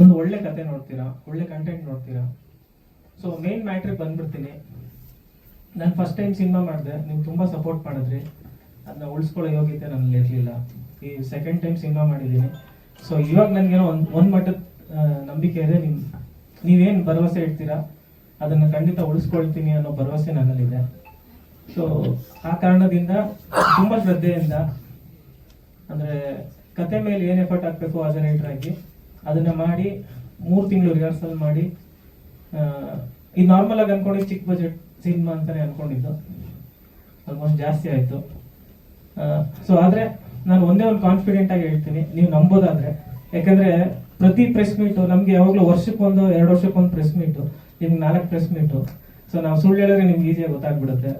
ಒಂದು ಒಳ್ಳೆ ಕತೆ ನೋಡ್ತೀರಾ? ಒಳ್ಳೆ ಕಂಟೆಂಟ್ ನೋಡ್ತೀರಾ? ಸೊ ಮೇನ್ ಮ್ಯಾಟ್ರಿಗೆ ಬಂದ್ಬಿಡ್ತೀನಿ. ನಾನು ಫಸ್ಟ್ ಟೈಮ್ ಸಿನಿಮಾ ಮಾಡಿದೆ. ನೀವು ತುಂಬ ಸಪೋರ್ಟ್ ಮಾಡಿದ್ರಿ. ಅದನ್ನ ಉಳಿಸ್ಕೊಳ್ಳೋ ಯೋಗ್ಯತೆ ನನಗೆ ಇರಲಿಲ್ಲ. ಈ ಸೆಕೆಂಡ್ ಟೈಮ್ ಸಿನಿಮಾ ಮಾಡಿದ್ದೀನಿ. ಸೊ ಇವಾಗ ನನಗೇನೋ ಒಂದು ಒಂದು ಮಟ್ಟದ ನಂಬಿಕೆ ಇದೆ. ನಿಮ್, ನೀವೇನು ಭರವಸೆ ಇಡ್ತೀರಾ? ಅದನ್ನು ಖಂಡಿತ ಉಳಿಸ್ಕೊಳ್ತೀನಿ ಅನ್ನೋ ಭರವಸೆ ನನ್ನಲ್ಲಿದೆ. ಸೊ ಆ ಕಾರಣದಿಂದ ತುಂಬ ಶ್ರದ್ಧೆಯಿಂದ, ಅಂದ್ರೆ ಕತೆ ಮೇಲೆ ಏನ್ ಎಫರ್ಟ್ ಹಾಕ್ಬೇಕು ಆಸ್ ಎ ರೈಟರ್ ಆಗಿ ಅದನ್ನ ಮಾಡಿ ಮೂರು ತಿಂಗಳು ರಿಹರ್ಸಲ್ ಮಾಡಿ ಈ ನಾರ್ಮಲ್ ಆಗಿ ಅನ್ಕೊಂಡಿದ್ದು ಚಿಕ್ಕ ಬಜೆಟ್ ಸಿನಿಮಾ ಅಂತಾನೆ ಅನ್ಕೊಂಡಿದ್ದು. ಆಲ್ಮೋಸ್ಟ್ ಜಾಸ್ತಿ ಆಯ್ತು. ಸೊ ಆದ್ರೆ ನಾನು ಒಂದೇ ಒಂದು ಕಾನ್ಫಿಡೆಂಟ್ ಆಗಿ ಹೇಳ್ತೀನಿ, ನೀವು ನಂಬೋದಾದ್ರೆ. ಯಾಕಂದ್ರೆ ಪ್ರತಿ ಪ್ರೆಸ್ ಮೀಟ್ ನಮ್ಗೆ ಯಾವಾಗಲೂ ವರ್ಷಕ್ಕೊಂದು, ಎರಡು ವರ್ಷಕ್ಕೊಂದು ಪ್ರೆಸ್ ಮೀಟ್ ನಿಮ್ಗೆ ನಾಲ್ಕು ಪ್ರೆಸ್ ಮೀಟ್ ಸೊ ನಾವು ಸುಳ್ಳು ಹೇಳಿದ್ರೆ ನಿಮ್ಗೆ ಈಸಿಯಾಗಿ ಗೊತ್ತಾಗ್ಬಿಡುತ್ತೆ.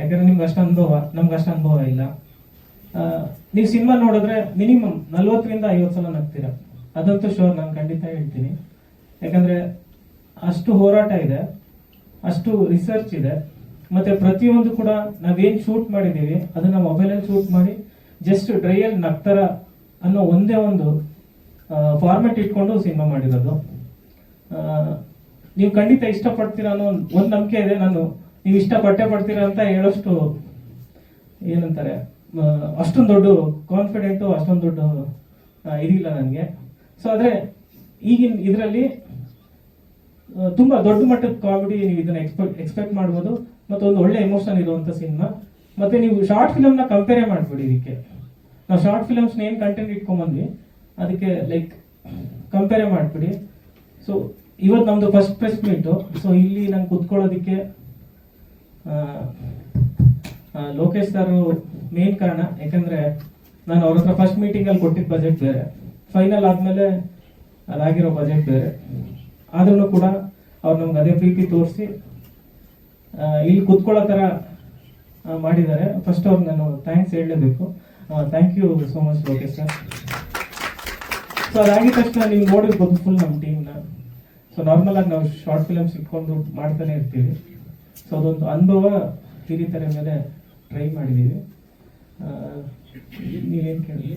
ಯಾಕಂದ್ರೆ ನಿಮ್ಗೆ ಅಷ್ಟು ಅನುಭವ, ನಮ್ಗೆ ಅಷ್ಟು ಅನುಭವ ಇಲ್ಲ. ನೀವು ಸಿನಿಮಾ ನೋಡಿದ್ರೆ ಮಿನಿಮಮ್ ನಲ್ವತ್ತರಿಂದ ಐವತ್ತು ಸಲ ನಗ್ತೀರಾ. ಅದಂತೂ ಶೋರ್ ನಾನು ಖಂಡಿತ ಹೇಳ್ತೀನಿ. ಯಾಕಂದ್ರೆ ಅಷ್ಟು ಹೋರಾಟ ಇದೆ, ಅಷ್ಟು ರಿಸರ್ಚ್ ಇದೆ, ಮತ್ತೆ ಪ್ರತಿಯೊಂದು ಕೂಡ ನಾವೇನ್ ಶೂಟ್ ಮಾಡಿದೀವಿ ಅದನ್ನ ಮೊಬೈಲಲ್ಲಿ ಶೂಟ್ ಮಾಡಿ ಜಸ್ಟ್ ಡ್ರೈಯಲ್ಲಿ ನಗ್ತಾರ ಅನ್ನೋ ಒಂದೇ ಒಂದು ಫಾರ್ಮೆಟ್ ಇಟ್ಕೊಂಡು ಸಿನಿಮಾ ಮಾಡಿರೋದು. ನೀವು ಖಂಡಿತ ಇಷ್ಟಪಡ್ತೀರಾ ಅನ್ನೋ ಒಂದು ನಂಬಿಕೆ ಇದೆ. ನಾನು ನೀವು ಇಷ್ಟಪಟ್ಟೆ ಪಡ್ತೀರಾ ಅಂತ ಹೇಳೋಷ್ಟು ಏನಂತಾರೆ ಅಷ್ಟೊಂದು ದೊಡ್ಡ ಕಾನ್ಫಿಡೆಂಟು ಅಷ್ಟೊಂದು ದೊಡ್ಡ ಇದಿಲ್ಲ ನನಗೆ. ಸೊ ಆದರೆ ಈಗಿನ ಇದರಲ್ಲಿ ತುಂಬಾ ದೊಡ್ಡ ಮಟ್ಟದ ಕಾಮಿಡಿ ನೀವು ಇದನ್ನ ಎಕ್ಸ್ಪೆಕ್ಟ್ ಎಕ್ಸ್ಪೆಕ್ಟ್ ಮಾಡ್ಬೋದು. ಮತ್ತೆ ಒಂದು ಒಳ್ಳೆ ಎಮೋಷನ್ ಇರುವಂತ ಸಿನಿಮಾ ಮತ್ತೆ ನೀವು ಶಾರ್ಟ್ ಫಿಲಮ್ನ ಕಂಪೇರೇ ಮಾಡಿಬಿಡಿ ಇದಕ್ಕೆ. ನಾವು ಶಾರ್ಟ್ ಫಿಲಮ್ಸ್ನ ಏನು ಕಂಟೆಂಟ್ ಇಟ್ಕೊಂಬಂದ್ವಿ, ಅದಕ್ಕೆ ಲೈಕ್ ಕಂಪೇರ್ ಮಾಡಿಬಿಡಿ. ಸೊ ಇವತ್ತು ನಮ್ಮದು ಫಸ್ಟ್ ಪ್ರೆಸ್ ಮೀಟು ಸೊ ಇಲ್ಲಿ ನಂಗೆ ಕುತ್ಕೊಳ್ಳೋದಕ್ಕೆ ಲೋಕೇಶ್ ಸರ್ ಮೇನ್ ಕಾರಣ. ಯಾಕಂದ್ರೆ ನಾನು ಅವ್ರ ಹತ್ರ ಫಸ್ಟ್ ಮೀಟಿಂಗ್ ಅಲ್ಲಿ ಕೊಟ್ಟಿದ್ದ ಬಜೆಟ್ ಬೇರೆ. ಫೈನಲ್ ಆದ್ಮೇಲೆ ಅದಾಗಿರೋ ಬಜೆಟ್ ಬೇರೆ. ಆದ್ರೂ ಕೂಡ ಅವ್ರು ನಮ್ಗೆ ಅದೇ ಪ್ರೀತಿ ತೋರಿಸಿ ಇಲ್ಲಿ ಕುತ್ಕೊಳ್ಳೋ ಥರ ಮಾಡಿದ್ದಾರೆ. ಫಸ್ಟ್ ಅವ್ರು ನಾನು ಥ್ಯಾಂಕ್ಸ್ ಹೇಳಲೇಬೇಕು. Thank you so much okay sir so ಅದಾಗಿದ ತಕ್ಷಣ ನೀವು ನೋಡಿರ್ಬೋದು ಫುಲ್ ನಮ್ಮ ಟೀಮ್ನ ಸೊ ನಾರ್ಮಲ್ ಆಗಿ ನಾವು ಶಾರ್ಟ್ ಫಿಲಮ್ಸ್ ಇಟ್ಕೊಂಡು ಮಾಡ್ತಾನೆ ಇರ್ತೀವಿ. ಸೊ ಅದೊಂದು ಅನುಭವ ಹಿರಿತರ ಮೇಲೆ ಟ್ರೈ ಮಾಡಿದ್ದೀವಿ ನೀವೇನು ನೀವೇನ್ ಕೇಳಿ?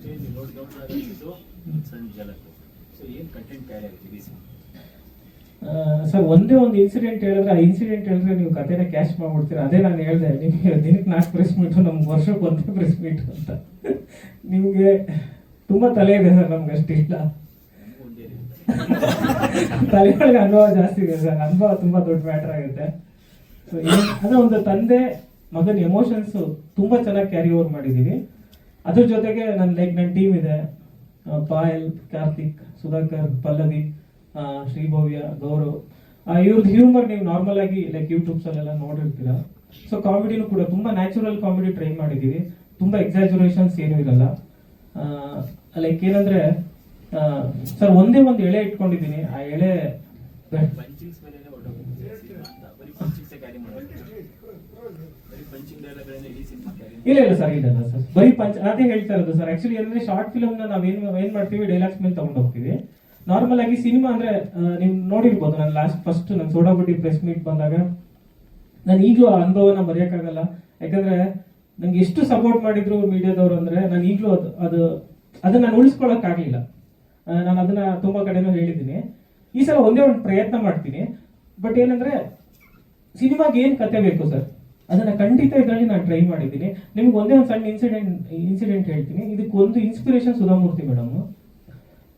ಅಷ್ಟೇ ಲೋಡ್ ಡೌನ್ ಸೊ ಏನ್ ಕಂಟೆಂಟ್ ಕ್ಯಾರಿ ಆಗುತ್ತೆ? ಸರ್ ಒಂದೇ ಒಂದು ಇನ್ಸಿಡೆಂಟ್ ಹೇಳಿದ್ರೆ ಆ ಇನ್ಸಿಡೆಂಟ್ ಹೇಳಿದ್ರೆ ನೀವು ಕತೆನ ಕ್ಯಾಶ್ ಮಾಡ್ಬಿಡ್ತೀರಾ? ಅದೇ ನಾನು ಹೇಳಿದೆ ನಿಮಗೆ ದಿನಕ್ಕೆ ನಾಲ್ಕು ಪ್ರೆಸ್ ಮೀಟು ನಮ್ಗೆ ವರ್ಷಕ್ಕೆ ಒಂದೇ ಪ್ರೆಸ್ ಮೀಟ್ ಅಂತ. ನಿಮಗೆ ತುಂಬ ತಲೆ ಇದೆ ಸರ್ ನಮ್ಗೆ ಅಷ್ಟಿಲ್ಲ. ತಲೆ ಒಳಗೆ ತಲೆಗಳಿಗೆ ಅನುಭವ ಜಾಸ್ತಿ ಇದೆ ಸರ್ ಅನುಭವ ತುಂಬ ದೊಡ್ಡ ಮ್ಯಾಟರ್ ಆಗುತ್ತೆ. ಸೊ ಅದೇ ಒಂದು ತಂದೆ ಮಗನ ಎಮೋಷನ್ಸ್ ತುಂಬಾ ಚೆನ್ನಾಗಿ ಕ್ಯಾರಿ ಓವರ್ ಮಾಡಿದೀವಿ. ಅದ್ರ ಜೊತೆಗೆ ನನ್ನ ಲೈಕ್ ನನ್ನ ಟೀಮ್ ಇದೆ. ಪಾಯಲ್, ಕಾರ್ತಿಕ್, ಸುಧಾಕರ್, ಪಲ್ಲವಿ ಶ್ರೀಭವ್ಯ, ಗೌರವ್. ಇವ್ರದ್ದು ಹ್ಯೂಮರ್ ನೀವು ನಾರ್ಮಲ್ ಆಗಿ ಲೈಕ್ ಯೂಟ್ಯೂಬ್ಸ್ ಅಲ್ಲೆಲ್ಲ ನೋಡಿರ್ತೀರ? ಸೊ ಕಾಮಿಡಿನೂ ಕೂಡ ತುಂಬಾ ನ್ಯಾಚುರಲ್ ಕಾಮಿಡಿ ಟ್ರೈ ಮಾಡಿದೀವಿ. ತುಂಬಾ ಎಕ್ಸಾಜುರೇಷನ್ಸ್ ಏನೂ ಇರಲ್ಲ. ಲೈಕ್ ಏನಂದ್ರೆ ಸರ್, ಒಂದೇ ಒಂದು ಎಳೆ ಇಟ್ಕೊಂಡಿದ್ದೀನಿ. ಆ ಎಳೆ ಪಂಚಿಂಗ್ಸ್ ಮೇಲೆ ಹೊರಟೋಗುತ್ತೆ ಸಿನಿಮಾ ಅಂತ ಬರೀ ಪಂಚಿಂಗ್ಸೇ ಕ್ಯಾರಿ ಮಾಡೋದು ಬರೀ ಪಂಚಿಂಗ್ ಡೈಲಾಗ್ಗಳನ್ನ ಇಡೀ ಸಿನಿಮಾ ಕ್ಯಾರಿ ಇಲ್ಲ ಇಲ್ಲ ಸರ್ ಇಲ್ಲ ಸರ್ ಬರೀ ಪಂಚ, ಅದೇ ಹೇಳ್ತಾ ಇರೋದು ಸರ್ ಆಕ್ಚುಲಿ ಅಂದ್ರೆ ಶಾರ್ಟ್ ಫಿಲಮ್ನ ನಾವು ನಾವೇನ್ ಏನ್ ಮಾಡ್ತೀವಿ ಡೈಲಾಗ್ಸ್ ಮೇಲೆ ತಗೊಂಡು ಹೋಗ್ತೀವಿ. ನಾರ್ಮಲ್ ಆಗಿ ಸಿನಿಮಾ ಅಂದ್ರೆ ನೀವು ನೋಡಿರ್ಬೋದು, ನಾನು ಲಾಸ್ಟ್ ಫಸ್ಟ್ ನಾನು ಸೋಡಾಬುಟ್ಟಿ ಪ್ರೆಸ್ ಮೀಟ್ ಬಂದಾಗ. ನಾನು ಈಗಲೂ ಆ ಅನುಭವನ ಮರೆಯೋಕ್ಕಾಗಲ್ಲ. ಯಾಕಂದ್ರೆ ನಂಗೆ ಎಷ್ಟು ಸಪೋರ್ಟ್ ಮಾಡಿದ್ರು ಮೀಡಿಯಾದವರು ಅಂದ್ರೆ ನಾನು ಈಗಲೂ ಅದು ಅದು, ಅದನ್ನ ನಾನು ಉಳಿಸ್ಕೊಳಕ್ ಆಗ್ಲಿಲ್ಲ. ನಾನು ಅದನ್ನ ತುಂಬಾ ಕಡೆನೂ ಹೇಳಿದ್ದೀನಿ. ಈ ಸಲ ಒಂದೇ ಒಂದು ಪ್ರಯತ್ನ ಮಾಡ್ತೀನಿ. ಬಟ್ ಏನಂದ್ರೆ ಸಿನಿಮಾಗೆ ಏನು ಕತೆ ಬೇಕು ಸರ್ ಅದನ್ನ ಖಂಡಿತ ಇದರಲ್ಲಿ ನಾನು ಟ್ರೈ ಮಾಡಿದ್ದೀನಿ. ನಿಮ್ಗೆ ಒಂದೇ ಒಂದು ಸಣ್ಣ ಇನ್ಸಿಡೆಂಟ್ ಇನ್ಸಿಡೆಂಟ್ ಹೇಳ್ತೀನಿ. ಇದಕ್ಕೆ ಒಂದು ಇನ್ಸ್ಪಿರೇಷನ್ ಸುಧಾಮೂರ್ತಿ ಮೇಡಮ್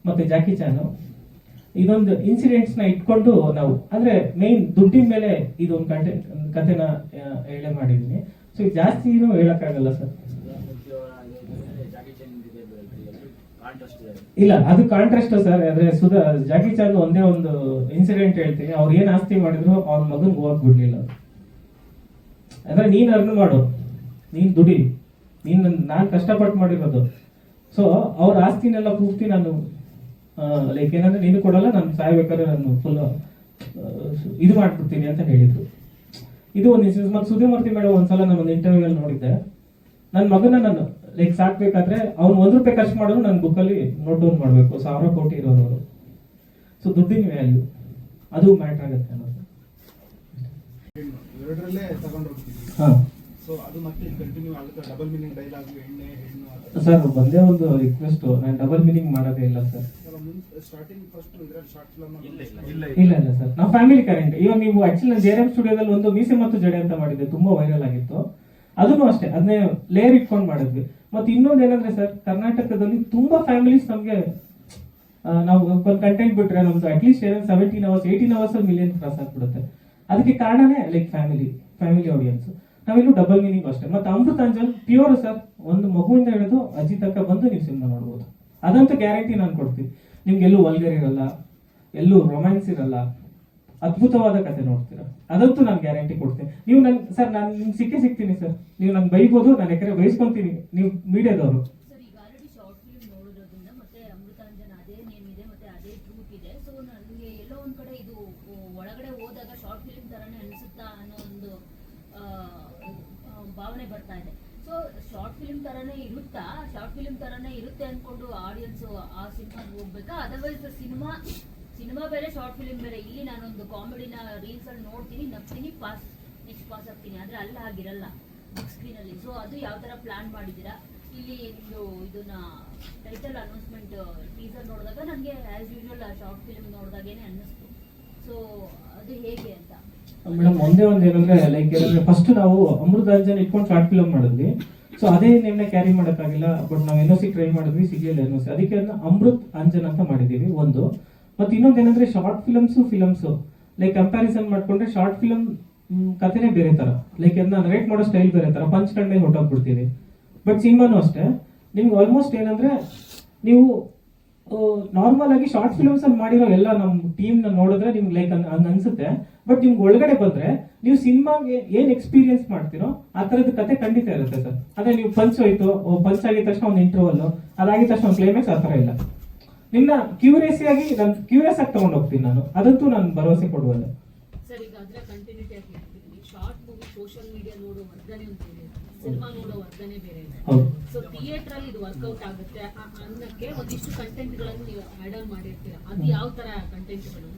ಮತ್ತೆ ಜಾಕಿ ಚಾನು. ಇದೊಂದು ಇನ್ಸಿಡೆಂಟ್ಸ್ ಇಟ್ಕೊಂಡು ನಾವು, ಅಂದ್ರೆ ಮೇನ್ ದುಡ್ಡಿನ ಮೇಲೆ ಇದೊಂದು ಕಂಟೆಂಟ್ ಕಥೆನ ಹೇಳೆ ಮಾಡಿದ್ದೀನಿ. ಸೊ ಜಾಸ್ತಿ ಏನು ಹೇಳಕ್ಕಾಗಲ್ಲ ಸರ್. ಇಲ್ಲ, ಅದು ಕಾಂಟ್ರಾಸ್ಟ್ ಸರ್. ಅಂದ್ರೆ ಸುಧಾ, ಜಾಕಿ ಚಾನ್ ಒಂದೇ ಒಂದು ಇನ್ಸಿಡೆಂಟ್ ಹೇಳ್ತೀನಿ. ಅವ್ರು ಏನ್ ಆಸ್ತಿ ಮಾಡಿದ್ರು, ಅವ್ರ ಮಗನ್ ಹೋಗಕ್ ಬಿಡ್ಲಿಲ್ಲ. ಅಂದ್ರೆ ನೀನ್ ಅರ್ನ್ ಮಾಡು. ನೀನ್ ದುಡಿ. ನೀನ್ ನಾನ್ ಕಷ್ಟಪಟ್ಟು ಮಾಡಿರೋದು. ಸೊ ಅವ್ರ ಆಸ್ತಿನೆಲ್ಲ ಪೂರ್ತಿ ನಾನು ಲೈಕ್ ಏನಂದ್ರೆ ನೀನು ಕೊಡಲ್ಲ, ನಾನು ಸಾಯ್ಬೇಕಾದ್ರೆ ನಾನು ಫುಲ್ ಇದು ಮಾಡ್ಬಿಡ್ತೀನಿ ಅಂತ ಹೇಳಿದ್ರು. ಇದು ಒಂದು ಇನ್ಸಿಡೆನ್ಸ್ ಮತ್ತೆ ಸುದ್ದಿಮೂರ್ತಿ ಮೇಡಮ್ ಒಂದ್ಸಲ ನಾನು ಒಂದು ಇಂಟರ್ವ್ಯೂ ಅಲ್ಲಿ ನೋಡಿದ್ದೆ. ನನ್ನ ಮಗನ ನಾನು ಲೈಕ್ ಸಾಕ್ಬೇಕಾದ್ರೆ ಅವ್ನು ಒಂದ್ ರೂಪಾಯಿ ಖರ್ಚು ಮಾಡೋದು ನನ್ನ ಬುಕ್ಕಲ್ಲಿ ನೋಟ್ ಡೌನ್ ಮಾಡಬೇಕು. ಸಾವಿರ ಕೋಟಿ ಇರೋರು ಸೊ ದುಡ್ಡಿನ ವ್ಯಾಲ್ಯೂ ಅದು ಮ್ಯಾಟ್ರ್ ಆಗುತ್ತೆ ಅನ್ನೋದು. ಎರಡರಲ್ಲೇ ತಗೊಂಡು ಹೋಗ್ತೀವಿ ಹಾಂ. ಸೊ ಅದು ಮತ್ತೆ ಕಂಟಿನ್ಯೂ ಆಗುತ್ತೆ. ಡಬಲ್ ಮೀನಿಂಗ್ ಡೈಲಾಗ್ ಎಣ್ಣೆ ಹೆಣ್ಣು ಸರ್ ಒಂದೇ ಒಂದು ರಿಕ್ವೆಸ್ಟ್ ನಾನು ಡಬಲ್ ಮೀನಿಂಗ್ ಮಾಡೋದೇ ಇಲ್ಲ ಸರ್. ಸ್ಟಾರ್ಟಿಂಗ್ ಫಸ್ಟ್ ಇದ್ರಲ್ಲಿ ಶಾರ್ಟ್ ಫಿಲ್ಮ್ ಇಲ್ಲ, ಇಲ್ಲ. ಇಲ್ಲ ಇಲ್ಲ. ಇಲ್ಲ ಸರ್. ನಾವು ಫ್ಯಾಮಿಲಿ ಕರೆಂಟ್ ಇವಾಗ ನೀವು ಆಕ್ಚುಲಿ ಜೆ ಎಂ ಸ್ಟುಡಿಯೋದಲ್ಲಿ ಒಂದು ಮೀಸೆ ಮತ್ತು ಜಡೆ ಅಂತ ಮಾಡಿದ್ದೆ ತುಂಬಾ ವೈರಲ್ ಆಗಿತ್ತು. ಅದನ್ನು ಅಷ್ಟೇ ಅದನ್ನೇ ಲೇಯರ್ ಇಟ್ಕೊಂಡು ಮಾಡಿದ್ವಿ. ಮತ್ತೆ ಇನ್ನೊಂದು ಏನಂದ್ರೆ ಸರ್ ಕರ್ನಾಟಕದಲ್ಲಿ ತುಂಬಾ ಫ್ಯಾಮಿಲೀಸ್ ನಮಗೆ ನಾವು ಒಂದು ಕಂಟೆಂಟ್ ಬಿಟ್ರೆ ನಮ್ದು ಅಟ್ಲೀಸ್ಟ್ ಏನಂದ್ರೆ seventeen hours eighteen hours million cross ಆಗ್ಬಿಡುತ್ತೆ ಅದಕ್ಕೆ ಕಾರಣನೇ ಲೈಕ್ ಫ್ಯಾಮಿಲಿ ಫ್ಯಾಮಿಲಿ ಆಡಿಯನ್ಸ್ ನಾವಿಲ್ಲೂ ಡಬಲ್ ಮೀನಿಂಗ್ ಅಷ್ಟೇ. ಮತ್ತೆ ಅಮೃತ ಅಂಜಲ್ ಪ್ಯೂರ್ ಸರ್ ಒಂದು ಮಗುವಿಂದ ಹಿಡಿದು ಅಜ್ಜಿ ತಕ್ಕ ಬಂದು ನೀವು ಸಿನಿಮಾ ನೋಡ್ಬೋದು. ಅದಂತೂ ಗ್ಯಾರಂಟಿ ನಾನು ಕೊಡ್ತೀನಿ. ನಿಮ್ಗೆ ಎಲ್ಲೂ ವಲ್ಗರ್ ಇರಲ್ಲ, ಎಲ್ಲೂ ರೊಮ್ಯಾನ್ಸ್ ಇರಲ್ಲ, ಅದ್ಭುತವಾದ ಕತೆ ನೋಡ್ತೀರ. ಅದಂತೂ ನಾನು ಗ್ಯಾರಂಟಿ ಕೊಡ್ತೀನಿ. ನೀವು ನನ್ ಸರ್ ನಾನು ನಿಮ್ಗೆ ಸಿಕ್ಕೇ ಸಿಗ್ತೀನಿ ಸರ್ ನೀವು ನಂಗೆ ಬೈಬೋದು, ನಾನು ಯಾಕಂದ್ರೆ ಬಯಸ್ಕೊಂತೀನಿ ನೀವು ಮೀಡಿಯಾದವರು. ಫಿಲ್ಮ್ ತರಾನೇ ಇರುತ್ತಾ? ಶಾರ್ಟ್ ಫಿಲ್ಮ್ ತರಾನೇ ಇರುತ್ತೆ ಅನ್ಕೊಂಡು ಆಡಿಯನ್ಸ್ ಆ ಸಿನಿಮಾಗೆ ಹೋಗ್ಬೇಕಾ? ಅದರ್ವೈಸ್ ಸಿನಿಮಾ ಸಿನಿಮಾ ಬೇರೆ ಶಾರ್ಟ್ ಫಿಲ್ಮ್ ಬೇರೆ. ಇಲ್ಲಿ ನಾನೊಂದು ಕಾಮಿಡಿನ ರೀಲ್ಸ್ ಅಲ್ಲಿ ನೋಡ್ತೀನಿ, ನಗ್ತೀನಿ ಪಾಸ್ ನೆಕ್ಸ್ಟ್ ಪಾಸ್ ಆಗ್ತೀನಿ. ಆದ್ರೆ ಅಲ್ಲಿ ಹಾಗಿರಲ್ಲ ಬಿಗ್ ಸ್ಕ್ರೀನ್ ಅಲ್ಲಿ. ಸೊ ಅದು ಯಾವ ತರ ಪ್ಲಾನ್ ಮಾಡಿದ್ದೀರಾ? ಇಲ್ಲಿ ನಿಮ್ದು ಇದನ್ನ ಟೈಟಲ್ ಅನೌನ್ಸ್ಮೆಂಟ್ ಟೀಸರ್ ನೋಡಿದಾಗ ನನಗೆ ಆಸ್ ಯೂಶುವಲ್ ಆ ಶಾರ್ಟ್ ಫಿಲ್ಮ್ ನೋಡಿದಾಗೇನೆ ಅನ್ನಿಸ್ತು. ಸೊ ಅದು ಹೇಗೆ ಅಂತ? ಮೇಡಮ್, ಒಂದೇ ಒಂದು ಏನಂದ್ರೆ ಲೈಕ್ ಏನಂದ್ರೆ ಫಸ್ಟ್ ನಾವು ಅಮೃತಾಂಜನ್ ಇಟ್ಕೊಂಡು ಶಾರ್ಟ್ ಫಿಲ್ಮ್ ಮಾಡಿದ್ವಿ. ಸೊ ಅದೇ ನೇಮ್ನ ಕ್ಯಾರಿ ಮಾಡೋಕ್ಕಾಗಿಲ್ಲ ಬಟ್ ನಾವು ಎನ್ ಸಿ ಟ್ರೈ ಮಾಡಿದ್ವಿ, ಸಿಗಲಿಲ್ಲ ಎನ್ ಸಿ ಅದಕ್ಕೆ ಅದನ್ನ ಅಮೃತ್ ಅಂಜನ್ ಅಂತ ಮಾಡಿದೀವಿ ಒಂದು. ಮತ್ತು ಇನ್ನೊಂದು ಏನಂದ್ರೆ short films films like comparison ಮಾಡ್ಕೊಂಡ್ರೆ ಶಾರ್ಟ್ ಫಿಲಮ್ ಕಥೆನೇ ಬೇರೆ ತರ. ಲೈಕ್ ಅದನ್ನ ನರೇಟ್ ಮಾಡೋ ಸ್ಟೈಲ್ ಬೇರೆ ತರ. ಪಂಚ್ ಕಂಡೆ ಹೊಟ್ಟೋಗ್ಬಿಡ್ತೀವಿ ಬಟ್ ಸಿನಿಮಾನು ಅಷ್ಟೇ. ನಿಮ್ಗೆ ಆಲ್ಮೋಸ್ಟ್ ಏನಂದ್ರೆ ನೀವು ನಾರ್ಮಲ್ ಆಗಿ ಶಾರ್ಟ್ ಫಿಲ್ಮ್ಸ್ ಅಲ್ಲಿ ಮಾಡಿರೋ ಎಲ್ಲ ನಮ್ಮ ಟೀಮ್ ನೋಡಿದ್ರೆ ನಿಮ್ಗೆ ಲೈಕ್ ಹಂಗೆ ಅನ್ಸುತ್ತೆ. ಬಟ್ ನಿಮ್ಗೆ ಒಳಗಡೆ ಬಂದ್ರೆ, ನೀವು ಸಿನಿಮಾಗೆ ಏನ್ ಎಕ್ಸ್ಪೀರಿಯನ್ಸ್ ಮಾಡ್ತೀರೋ, ಆ ತರದ ಕತೆ ಖಂಡಿತ ಇರುತ್ತೆ ಸರ್. ಅಂದ್ರೆ ನೀವು ಪಂಚ್ ಹೋಯ್ತು ಪಂಚ್ ಆಗಿದ ತಕ್ಷಣ ಒಂದು ಇಂಟರ್ವಲ್ ಅದಾಗಿದ ತಕ್ಷಣ ಒಂದು ಕ್ಲೈಮ್ಯಾಕ್ಸ್ ಆ ತರ ಇಲ್ಲ. ನಿನ್ನ ಆಗಿ ನಾನು ಕ್ಯೂರಿಯಸ್ ಆಗಿ ತಗೊಂಡು ಹೋಗ್ತೀನಿ ನಾನು. ಅದಂತೂ ನಾನು ಭರವಸೆ ಕೊಡುವಲ್ಲ. ಸರ್, ಈಗ ಅದರ ಕಂಟಿನ್ಯೂಟಿ ಆಗಿ ಶಾರ್ಟ್ ಮೂವಿ ಸೋಷಿಯಲ್ ಮೀಡಿಯಾ ನೋಡೋ ಬೇರೆ ಸಿನಿಮಾ ನೋಡೋ ವರ್ಗನೆ ಬೇರೆ ಇದೆ ಹೌದು. ಸೊ ಥಿಯೇಟರ್ ಅಲ್ಲಿ ಇದು ವರ್ಕೌಟ್ ಆಗುತ್ತೆ. ಆ- ಅನ್ನಕ್ಕೆ ಒಂದಿಷ್ಟು ಕಂಟೆಂಟ್ಗಳನ್ನು ನೀವು ಆಡ್ ಆನ್ ಮಾಡಿರ್ತೀರಾ? ಅದು ಯಾವ ತರ ಕಂಟೆಂಟ್ಗಳು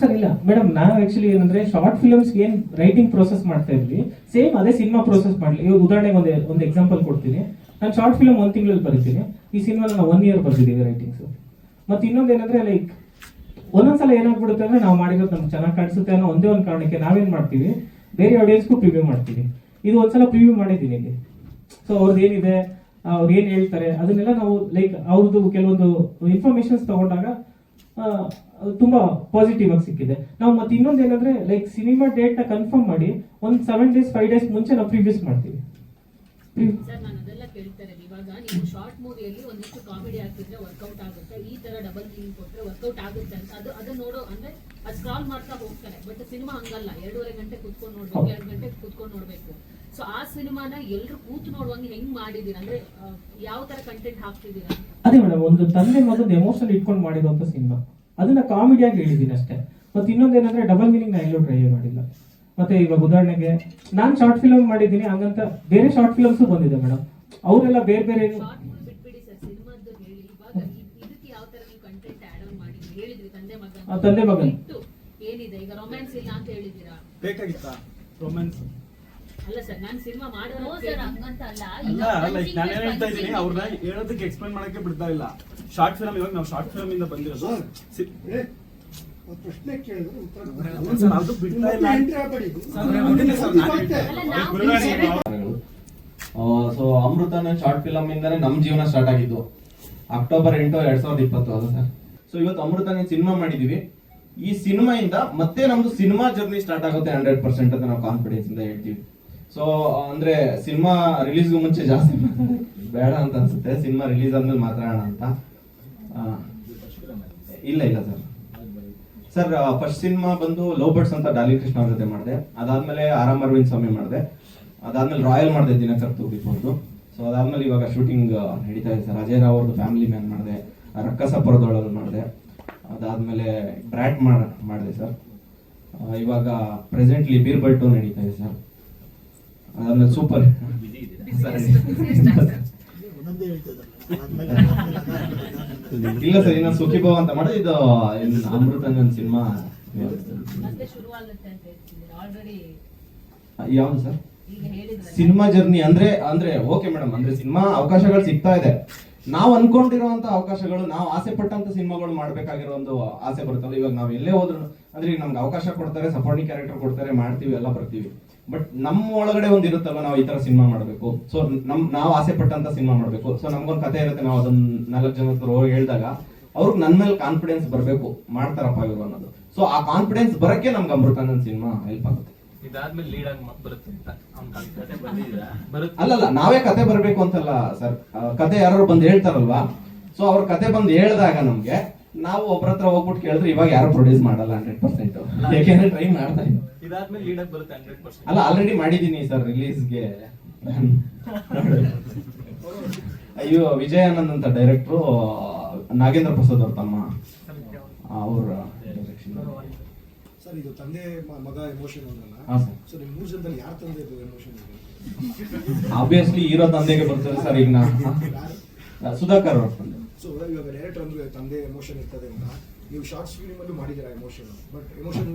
ಸರ್ ಇಲ್ಲ. ಮೇಡಮ್ ನಾನು ಆಕ್ಚುಲಿ ಏನಂದ್ರೆ ಶಾರ್ಟ್ ಫಿಲ್ಮ್ಸ್ ಏನ್ ರೈಟಿಂಗ್ ಪ್ರೋಸೆಸ್ ಮಾಡ್ತಾ ಇದ್ವಿ. ಸೇಮ್ ಅದೇ ಸಿನಿಮಾ ಪ್ರೋಸೆಸ್ ಮಾಡ್ಲಿ. ಇವಾಗ ಉದಾಹರಣೆಗೆ ಒಂದು ಒಂದು ಎಕ್ಸಾಂಪಲ್ ಕೊಡ್ತೀನಿ. ನಾನು ಶಾರ್ಟ್ ಫಿಲ್ಮ್ ಒಂದು ತಿಂಗಳಲ್ಲಿ ಬರೀತೀನಿ. ಈ ಸಿನಿಮಾ ನಾವು ಒನ್ ಇಯರ್ ಬರ್ತಿದ್ದೀವಿ ರೈಟಿಂಗ್ಸ್ ಮತ್ತೆ ಇನ್ನೊಂದು ಏನಂದ್ರೆ ಲೈಕ್ ಒಂದೊಂದ್ಸಲ ಏನಾಗ್ಬಿಡುತ್ತೆ ಅಂದ್ರೆ ನಾವು ಮಾಡಿರೋದು ನಮ್ಗೆ ಚೆನ್ನಾಗಿ ಕಾಣಿಸುತ್ತೆ ಅನ್ನೋ ಒಂದೇ ಒಂದು ಕಾರಣಕ್ಕೆ ನಾವೇನ್ ಮಾಡ್ತೀವಿ? ಬೇರೆ ಆಡಿಯನ್ಸ್ಗೂ ಪ್ರಿವ್ಯೂ ಮಾಡ್ತೀವಿ. ಇದು ಒಂದ್ಸಲ ಪ್ರಿವ್ಯೂ ಮಾಡಿದ್ದೀನಿ ಇಲ್ಲಿ. ಸೊ ಅವ್ರದ್ದು ಏನಿದೆ, ಅವ್ರು ಏನ್ ಹೇಳ್ತಾರೆ, ಅದನ್ನೆಲ್ಲ ನಾವು ಲೈಕ್ ಅವ್ರದ್ದು ಕೆಲವೊಂದು ಇನ್ಫಾರ್ಮೇಶನ್ಸ್ ತಗೊಂಡಾಗ ತುಂಬಾ ಪಾಸಿಟಿವ್ ಆಗಿ ಸಿಕ್ಕಿದೆ. ನಾವು ಮತ್ತೆ ಇನ್ನೊಂದು ಏನಂದ್ರೆ ಲೈಕ್ ಸಿನಿಮಾ ಡೇಟ್ನ ಕನ್ಫರ್ಮ್ ಮಾಡಿ, ಒಂದ್ ಸೆವೆನ್ ಡೇಸ್ ಫೈವ್ ಡೇಸ್ ಮುಂಚೆ ನಾವು ಪ್ರಿವ್ಯೂಸ್ ಮಾಡ್ತೀವಿ. ನಾನು ಅದೆಲ್ಲ ಇವಾಗ ನೀವು ಶಾರ್ಟ್ ಮೂವಿಯಲ್ಲಿ ಒಂದಿಷ್ಟು ಕಾಮಿಡಿ ಹಾಕಿದ್ರೆ ವರ್ಕೌಟ್ ಆಗುತ್ತೆ. ಈ ತರ ಡಬಲ್ ಮೀನಿಂಗ್ ಕೊಟ್ರೆ ವರ್ಕೌಟ್ ಆಗುತ್ತೆ ಅಂತ. ಅದು, ಅದನ್ನ ನೋಡೋ, ಅಂದ್ರೆ ಅದು ಸ್ಕ್ರಾಲ್ ಮಾಡ್ತಾ ಹೋಗ್ತಾರೆ ಬಟ್ ಸಿನಿಮಾ ಹಂಗಲ್ಲ. ಎರಡೂವರೆ ಗಂಟೆ ಕುತ್ಕೊಂಡು ನೋಡ್ಬೇಕು. ಎರಡು ಗಂಟೆ ಕುತ್ಕೊಂಡು ನೋಡ್ಬೇಕು. ಸೊ ಆ ಸಿನಿಮಾನ ಎಲ್ರು ಕೂತು ನೋಡುವಂಗೆ ಹೆಂಗ್ ಮಾಡಿದೀರ? ಅಂದ್ರೆ ಯಾವ ತರ ಕಂಟೆಂಟ್ ಹಾಕ್ತಿದ್ದೀರಾ ಅದೇ ಮೇಡಮ್ ಒಂದು ತಂದೆ ಮಗನ ಎಮೋಷನ್ ಇಟ್ಕೊಂಡು ಮಾಡಿರುವಂತ ಸಿನಿಮಾ ಅದನ್ನ ಕಾಮಿಡಿಯಾಗಿ ಹೇಳಿದ್ದೀನಿ ಅಷ್ಟೇ. ಮತ್ತೆ ಇನ್ನೊಂದು ಏನಂದ್ರೆ ಡಬಲ್ ಮೀನಿಂಗ್ ನಾ ಎಲ್ಲೂ ಟ್ರೈ ಮಾಡಿಲ್ಲ. ಮತ್ತೆ ಇವಾಗ ಉದಾಹರಣೆಗೆ ನಾನ್ ಶಾರ್ಟ್ ಫಿಲ್ಮ್ ಮಾಡಿದ್ದೀನಿ ಹಂಗಂತ ಬೇರೆ ಶಾರ್ಟ್ ಫಿಲಮ್ಸ್ ಬಂದಿದೆ ಮೇಡಮ್ ಅವರೆಲ್ಲ ಬೇರೆ ಬೇರೆ ಶಾರ್ಟ್ ಮೂವಿ ಬಿಟ್ಬಿಡಿ ಸರ್ ಸಿನಿಮಾದ್ದು ಹೇಳಿ ಇವಾಗ ಇದ್- ಇದಕ್ಕೆ ಯಾವ ತರ ನೀವು ಕಂಟೆಂಟ್ ಆಡ್ ಆನ್ ಮಾಡಿದ್ರಿ ಹೇಳಿದ್ರಿ ತಂದೆ ಮಗ ಆ, ತಂದೆ ಮಗನ್. ಏನಿದೆ? ಈಗ ರೊಮ್ಯಾನ್ಸ್ ಇಲ್ಲ ಅಂತ ಹೇಳಿದ್ದೀರಾ? ಬೇಕಾಗಿತ್ತಾ? ರೊಮ್ಯಾನ್ಸ್ ಅಲ್ಲ ಸರ್ ನಾನು ಸಿನಿಮಾ ನೋ ಸರ್ ಹಂಗಂತ ಅಲ್ಲ. ಈಗ ಅಲ್ಲ ಅಲ್ಲ punching ನಾನು plus ಹೇಳ್ತಾ ಇದ್ದೀನಿ ಅವ್ರನ್ನ. ಹೇಳೋದಕ್ಕೆ ಎಕ್ಸ್ಪ್ಲೈನ್ ಮಾಡಕ್ಕೆ ಬಿಡ್ತಾ ಇಲ್ಲ. ಶಾರ್ಟ್ ಫಿಲ್ಮ್ ಇವಾಗ ನಾವು ಶಾರ್ಟ್ ಫಿಲ್ಮ್ ಇಂದ ಬಂದಿರೋದು. ಸಿ- ಏ, ಒಂದ್ ಪ್ರಶ್ನೆ ಕೇಳಿದ್ರೆ ಉತ್ತರ ಸರ್, ಅದು ಬಿಡ್ತಾ ಇಲ್ಲ. ಆಗ್ಬೇಡಿ. ಸೊ ಅಮೃತನ ಶಾರ್ಟ್ ಫಿಲಮ್ ಇಂದಾನೆ ನಮ್ ಜೀವನ ಸ್ಟಾರ್ಟ್ ಆಗಿದ್ದು. ಅಕ್ಟೋಬರ್ ಎಂಟು ಎರಡ್ ಸಾವಿರದ ಇಪ್ಪತ್ತು ಅದು ಸರ್. ಸೊ ಇವತ್ತು ಅಮೃತನ ಸಿನಿಮಾ ಮಾಡಿದೀವಿ. ಈ ಸಿನಿಮಾ ಇಂದ ಮತ್ತೆ ನಮ್ದು ಸಿನಿಮಾ ಜರ್ನಿ ಸ್ಟಾರ್ಟ್ ಆಗುತ್ತೆ ಹಂಡ್ರೆಡ್ ಪರ್ಸೆಂಟ್ ಅಂತ ನಾವು ಕಾನ್ಫಿಡೆನ್ಸ್ ಇಂದ ಹೇಳ್ತೀವಿ. ಸೊ ಅಂದ್ರೆ ಸಿನಿಮಾ ರಿಲೀಸ್ ಮುಂಚೆ ಜಾಸ್ತಿ ಬೇಡ ಅಂತ ಅನ್ಸುತ್ತೆ. ಸಿನಿಮಾ ರಿಲೀಸ್ ಆದ್ಮೇಲೆ ಮಾತಾಡೋಣ ಅಂತ. ಇಲ್ಲ ಇಲ್ಲ ಸರ್. ಸರ್ ಫಸ್ಟ್ ಸಿನಿಮಾ ಬಂದು ಲವ್ ಬರ್ಡ್ಸ್ ಅಂತ ಡಾಲಿ ಕೃಷ್ಣ ಅವ್ರ ಜೊತೆ ಮಾಡಿದೆ. ಅದಾದ್ಮೇಲೆ ಆರಾಮ್ ಅರವಿಂದ್ ಸ್ವಾಮಿ ಮಾಡಿದೆ. ಅದಾದ್ಮೇಲೆ ರಾಯಲ್ ಮಾಡಿದೆ ದಿನಕರ್ ಒಂದು ಸೊ ಅದಾದ್ಮೇಲೆ ಇವಾಗ ಶೂಟಿಂಗ್ ನಡೀತಾ ಇದೆ ಸರ್. ಅಜಯ್ ರಾವ್ ಅವ್ರದ್ದು ಫ್ಯಾಮಿಲಿ ಮ್ಯಾನ್ ಮಾಡಿದೆ. ರಕ್ಕಸಪುರದೊಳಗೆ ಮಾಡಿದೆ. ಅದಾದ್ಮೇಲೆ ಬ್ರ್ಯಾಟ್ ಮಾಡ್ ಮಾಡಿದೆ ಸರ್. ಇವಾಗ ಪ್ರೆಸೆಂಟ್ಲಿ ಬೀರ್ಬಲ್ ಟು ನಡೀತಾ ಇದೆ ಸರ್. ಅದಾದ್ಮೇಲೆ ಸೂಪರ್. ಇಲ್ಲ ಸರ್ ಇನ್ನ ಸುಖಿ ಭವ ಅಂತ ಮಾಡಿದೆ. ಇದು ಅಮೃತ ಅಮೃತಂಗನ್ ಸಿನಿಮಾ. ಯಾವ್ದು ಸರ್? ಸಿನಿಮಾ ಜರ್ನಿ ಅಂದ್ರೆ ಅಂದ್ರೆ ಓಕೆ ಮೇಡಮ್ ಅಂದ್ರೆ ಸಿನಿಮಾ ಅವಕಾಶಗಳು ಸಿಗ್ತಾ ಇದೆ. ನಾವು ಅನ್ಕೊಂಡಿರುವಂತ ಅವಕಾಶಗಳು, ನಾವು ಆಸೆ ಪಟ್ಟಂತ ಸಿನಿಮಾಗಳು ಮಾಡ್ಬೇಕಾಗಿರೋ ಒಂದು ಆಸೆ ಬರುತ್ತಲ್ಲ. ಇವಾಗ ನಾವು ಎಲ್ಲೇ ಹೋದ್ರು, ಅಂದ್ರೆ ಈಗ ನಮ್ಗೆ ಅವಕಾಶ ಕೊಡ್ತಾರೆ ಸಪೋರ್ಟಿಂಗ್ ಕ್ಯಾರೆಕ್ಟರ್ ಕೊಡ್ತಾರೆ, ಮಾಡ್ತೀವಿ, ಎಲ್ಲ ಬರ್ತೀವಿ. ಬಟ್ ನಮ್ಮ ಒಳಗಡೆ ಒಂದು ಇರುತ್ತಲ್ಲ ನಾವು ಈ ತರ ಸಿನಿಮಾ ಮಾಡಬೇಕು. ಸೊ ನಮ್, ನಾವು ಆಸೆ ಪಟ್ಟಂತ ಸಿನಿಮಾ ಮಾಡಬೇಕು. ಸೊ ನಮ್ಗೊಂದು ಕತೆ ಇರುತ್ತೆ, ನಾವು ಅದನ್ನ ನಾಲ್ಕು ಜನ ಹೋಗಿ ಹೇಳಿದಾಗ ಅವ್ರಿಗೆ ನನ್ನ ಮೇಲೆ ಕಾನ್ಫಿಡೆನ್ಸ್ ಬರಬೇಕು, ಮಾಡ್ತಾರಪ್ಪ ಇವರು ಅನ್ನೋದು. ಸೊ ಆ ಕಾನ್ಫಿಡೆನ್ಸ್ ಬರಕ್ಕೆ ನಮ್ಗೆ ಅಮೃತಾನಂದ್ ಸಿನಿಮಾ ಹೆಲ್ಪ್ ಆಗುತ್ತೆ. ಇದಾದ್ಮೇಲೆ ಲೀಡ್ ಆಗಿ ಬರುತ್ತೆ ಅಂತ ಬರುತ್ತೆ. ಅಲ್ಲಲ್ಲ ನಾವೇ ಕತೆ ಬರಬೇಕು ಅಂತಲ್ಲ ಸರ್. ಕತೆ ಯಾರು ಬಂದು ಹೇಳ್ತಾರಲ್ವಾ? ಸೊ ಅವ್ರ ಕತೆ ಬಂದು ಹೇಳ್ದಾಗ ನಮ್ಗೆ ನಾವು ಒಬ್ರ ಹತ್ರ ಹೋಗ್ಬಿಟ್ಟು ಕೇಳಿದ್ರೆ ಇವಾಗ ಯಾರು ಪ್ರೊಡ್ಯೂಸ್ ಮಾಡಲ್ಲ ಹಂಡ್ರೆಡ್ ಪರ್ಸೆಂಟ್ ಯಾಕೆಂದ್ರೆ ಟ್ರೈ ಮಾಡ್ತಾ ಇದ್ದೀವಿ ಇದಾದ್ಮೇಲೆ ಲೀಡ್ ಆಗಿ ಬರುತ್ತೆ ಹಂಡ್ರೆಡ್ ಪರ್ಸೆಂಟ್ ಅಲ್ಲ ಆಲ್ರೆಡಿ ಮಾಡಿದೀನಿ ಸರ್ ರಿಲೀಸ್ಗೆ ಅಯ್ಯೋ ವಿಜಯಾನಂದ್ ಅಂತ ಡೈರೆಕ್ಟ್ರು ನಾಗೇಂದ್ರ ಪ್ರಸಾದ್ ಅವ್ರ ತಮ್ಮ. ಅವ್ರ. ಸರ್ ಇದು ತಂದೆ ಮಗ ಎಮೋಷನ್ ಸರ್. ಸೊ ನಿಮ್ ಮೂರು ಜನದಲ್ಲಿ ಯಾರ ತಂದೆ ಇದು ಎಮೋಷನ್ ಆಬ್ವಿಯಸ್ಲಿ ಇರೋ ತಂದೆಗೆ ಬರ್ತಾರೆ ಸರ್ ಈಗ ಸುಧಾಕರ್ ಸೊ ಇವಾಗ ಡೈರೆಕ್ಟರ್ ಅಂದ್ರೆ ತಂದೆ ಎಮೋಷನ್ ಇರ್ತದೆ ಅಂತ. ನೀವು ಶಾರ್ಟ್ ಫಿಲ್ಮ್ ಅಲ್ಲೂ ಮಾಡಿದೀರಾ ಎಮೋಷನ್ ಬಟ್ ಎಮೋಷನ್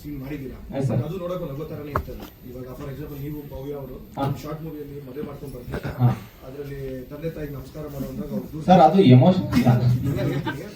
ಸೀನ್ ಮಾಡಿದ್ದೀರಾ? ಅದು ನೋಡಕ್ಕೆ ನಗೋ ತರನೇ ಇರ್ತದೆ ಇವಾಗ ಫಾರ್ ಎಕ್ಸಾಂಪಲ್ ನೀವು ಭವ್ಯ ಅವರು. ಶಾರ್ಟ್ ಮೂವಿಯಲ್ಲಿ ಮದುವೆ ಮಾಡ್ಕೊಂಡು ಬರ್ತೀರಾ. ಅದರಲ್ಲಿ ತಂದೆ ತಾಯಿಗೆ ನಮಸ್ಕಾರ ಮಾಡುವಾಗ ಅವ್ರು ಸರ್ ಅದು ಎಮೋಷನ್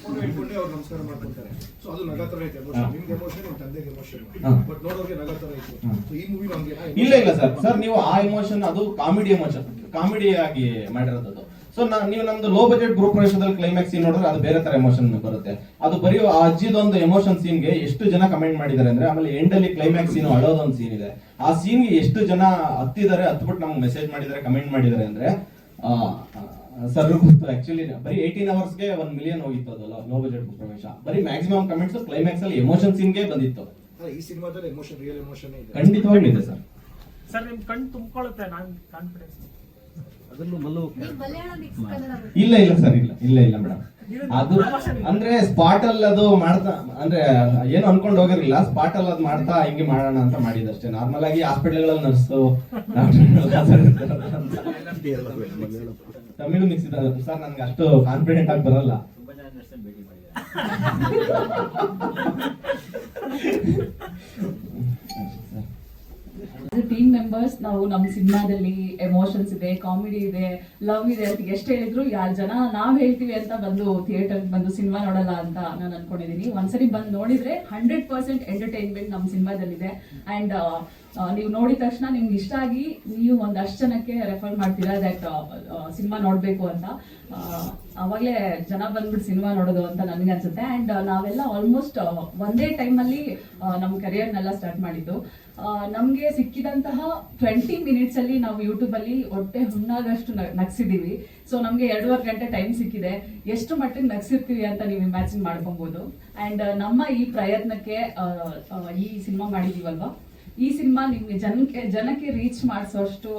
ಫೋನ್ ಇಟ್ಕೊಂಡೆ ಅವ್ರು ನಮಸ್ಕಾರ ಮಾಡ್ಕೊಂತಾರೆ. ಸೊ ಅದು ನಗ ತರ ಐತೆ. ಎಮೋಷನ್ ನಿಮ್ಗೆ ಎಮೋಷನ್ ನಿಮ್ ತಂದೆಗೆ ಎಮೋಷನ್ ಬಟ್ ನೋಡೋರಿಗೆ ನಗ ತರ ಇತ್ತು ಸೊ ಈ ಮೂವಿ ನಮ್ಗೆ ಇಲ್ಲ ಇಲ್ಲ ಸರ್ ಸರ್ ನೀವು ಆ ಎಮೋಷನ್ ಅದು ಕಾಮಿಡಿ ಎಮೋಷನ್ ಕಾಮಿಡಿ ಆಗಿ ಮಾಡಿರೋದು ಸೊ ನೀವು ನಮ್ದು ಲೋ ಬಜೆಟ್ ಗ್ರೂಪ್ ಪ್ರವೇಶದಲ್ಲಿ ಕ್ಲೈಮ್ಯಾಕ್ಸ್ ಸೀನ್ ನೋಡಿದ್ರೆ ಅದು ಬೇರೆ ತರ ಎಮೋಷನ್ ಬರುತ್ತೆ. ಅದು ಬರೀ ಆ ಅಜ್ಜಿದೊಂದು ಎಮೋಷನ್ ಸೀನ್ಗೆ ಎಷ್ಟು ಜನ ಕಮೆಂಟ್ ಮಾಡಿದ್ದಾರೆ ಅಂದ್ರೆ ಆಮೇಲೆ ಎಂಡ್ ಅಲ್ಲಿ ಕ್ಲೈಮ್ಯಾಕ್ಸ್ ಸೀನ್ ಅಳೋದೊಂದು ಸೀನ್ ಇದೆ. ಆ ಸೀನ್ಗೆ ಎಷ್ಟು ಜನ ಹತ್ತಿದ್ದಾರೆ ಹತ್ಬಿಟ್ಟು ನಮ್ಗೆ ಮೆಸೇಜ್ ಮಾಡಿದ್ದಾರೆ ಕಮೆಂಟ್ ಮಾಡಿದ್ದಾರೆ ಅಂದ್ರೆ ಸರ್ ಗೊತ್ತು ಆಕ್ಚುಲಿ ಬರೀ ಏಯ್ಟೀನ್ ಅವರ್ಸ್ಗೆ ಒಂದ್ ಮಿಲಿಯನ್ ಹೋಗಿತ್ತು ಅದಲ್ಲ ಲೋ ಬಜೆಟ್ ಪ್ರವೇಶ. ಬರೀ ಮ್ಯಾಕ್ಸಿಮಮ್ ಕಮೆಂಟ್ಸ್ ಕ್ಲೈಮ್ಯಾಕ್ಸ್ ಅಲ್ಲಿ ಎಮೋಷನ್ ಸೀನ್ಗೆ ಬಂದಿತ್ತು. ಈ ಸಿನಿಮಾದಲ್ಲಿ ಎಮೋಷನ್ ರಿಯಲ್ ಎಮೋಷನ್ ಇದೆ? ಖಂಡಿತವಾಗ್ಲೂ ಇದೆ ಸರ್. ಸರ್ ನಿಮ್ ಕಣ್ ತುಂಬಿಕೊಳ್ಳುತ್ತೆ ನಾನ್ ಕಾನ್ಫಿಡೆನ್ಸ್ ಇಲ್ಲ ಇಲ್ಲ ಸರ್ ಇಲ್ಲ ಇಲ್ಲ ಇಲ್ಲ ಮೇಡಮ್. ಅದು ಅಂದ್ರೆ ಸ್ಪಾಟ್ ಅಲ್ಲಿ ಅದು ಮಾಡ್ತಾ ಅಂದ್ರೆ ಏನು ಅನ್ಕೊಂಡು ಹೋಗಿರ್ಲಿಲ್ಲ. ಸ್ಪಾಟ್ ಅಲ್ಲಿ ಅದು ಮಾಡ್ತಾ ಹಿಂಗೆ ಮಾಡೋಣ ಅಂತ ಮಾಡಿದಷ್ಟೇ. ನಾರ್ಮಲ್ ಆಗಿ ಹಾಸ್ಪಿಟಲ್ಗಳಲ್ಲಿ ನರ್ಸು ತಮಿಳು ಮಿಕ್ಸ್ ಇದೆ ಸರ್ ನನ್ಗೆ ಅಷ್ಟು ಕಾನ್ಫಿಡೆಂಟ್ ಆಗಿ ಬರಲ್ಲ. ಟೀಮ್ ಮೆಂಬರ್ಸ್ ನಾವು ನಮ್ಮ ಸಿನಿಮಾದಲ್ಲಿ ಎಮೋಷನ್ಸ್ ಇದೆ ಕಾಮಿಡಿ ಇದೆ ಲವ್ ಇದೆ ಅಂತ ಎಷ್ಟು ಹೇಳಿದ್ರು ಯಾರು ಜನ ನಾವ್ ಹೇಳ್ತೀವಿ ಅಂತ ಬಂದು ಥಿಯೇಟರ್ ಬಂದು ಸಿನಿಮಾ ನೋಡಲ್ಲ ಅಂತ ನಾನು ಅನ್ಕೊಂಡಿದೀನಿ. ಒಂದ್ಸರಿ ಬಂದು ನೋಡಿದ್ರೆ ಹಂಡ್ರೆಡ್ ಪರ್ಸೆಂಟ್ ಎಂಟರ್ಟೈನ್ಮೆಂಟ್ ನಮ್ಮ ಸಿನಿಮಾದಲ್ಲಿದೆ. ಅಂಡ್ ನೀವು ನೋಡಿದ ತಕ್ಷಣ ನಿಮ್ಗೆ ಇಷ್ಟ ಆಗಿ ನೀವು ಒಂದಷ್ಟು ಜನಕ್ಕೆ ರೆಫರ್ ಮಾಡ್ತೀರಾ? ದಟ್ ಸಿನಿಮಾ ನೋಡಬೇಕು ಅಂತ. ಅವಾಗಲೇ ಜನ ಬಂದ್ಬಿಟ್ಟು ಸಿನಿಮಾ ನೋಡೋದು ಅಂತ ನನಗೆ ಅನ್ಸುತ್ತೆ. ಅಂಡ್ ನಾವೆಲ್ಲ ಆಲ್ಮೋಸ್ಟ್ ಒಂದೇ ಟೈಮಲ್ಲಿ ನಮ್ಮ ಕರಿಯರ್ನೆಲ್ಲ ಸ್ಟಾರ್ಟ್ ಮಾಡಿದ್ದು. ನಮಗೆ ಸಿಕ್ಕಿದಂತಹ ಟ್ವೆಂಟಿ ಮಿನಿಟ್ಸ್ ಅಲ್ಲಿ ನಾವು ಯೂಟ್ಯೂಬಲ್ಲಿ ಹೊಟ್ಟೆ ಹುಣ್ಣಾಗಷ್ಟು ನಗ್ಸಿದ್ದೀವಿ ಸೊ ನಮ್ಗೆ ಎರಡೂವರೆ ಗಂಟೆ ಟೈಮ್ ಸಿಕ್ಕಿದೆ. ಎಷ್ಟು ಮಟ್ಟಿಗೆ ನಗ್ಸಿರ್ತೀವಿ ಅಂತ ನೀವು ಇಮ್ಯಾಜಿನ್ ಮಾಡ್ಕೊಬೋದು. ಅಂಡ್ ನಮ್ಮ ಈ ಪ್ರಯತ್ನಕ್ಕೆ ಈ ಸಿನಿಮಾ ಮಾಡಿದೀವಲ್ವಾ? ಈ ಸಿನಿಮಾ ನಿಮ್ಗೆ ಜನಕ್ಕೆ ಜನಕ್ಕೆ ರೀಚ್ ಮಾಡಿಸೋಷ್ಟು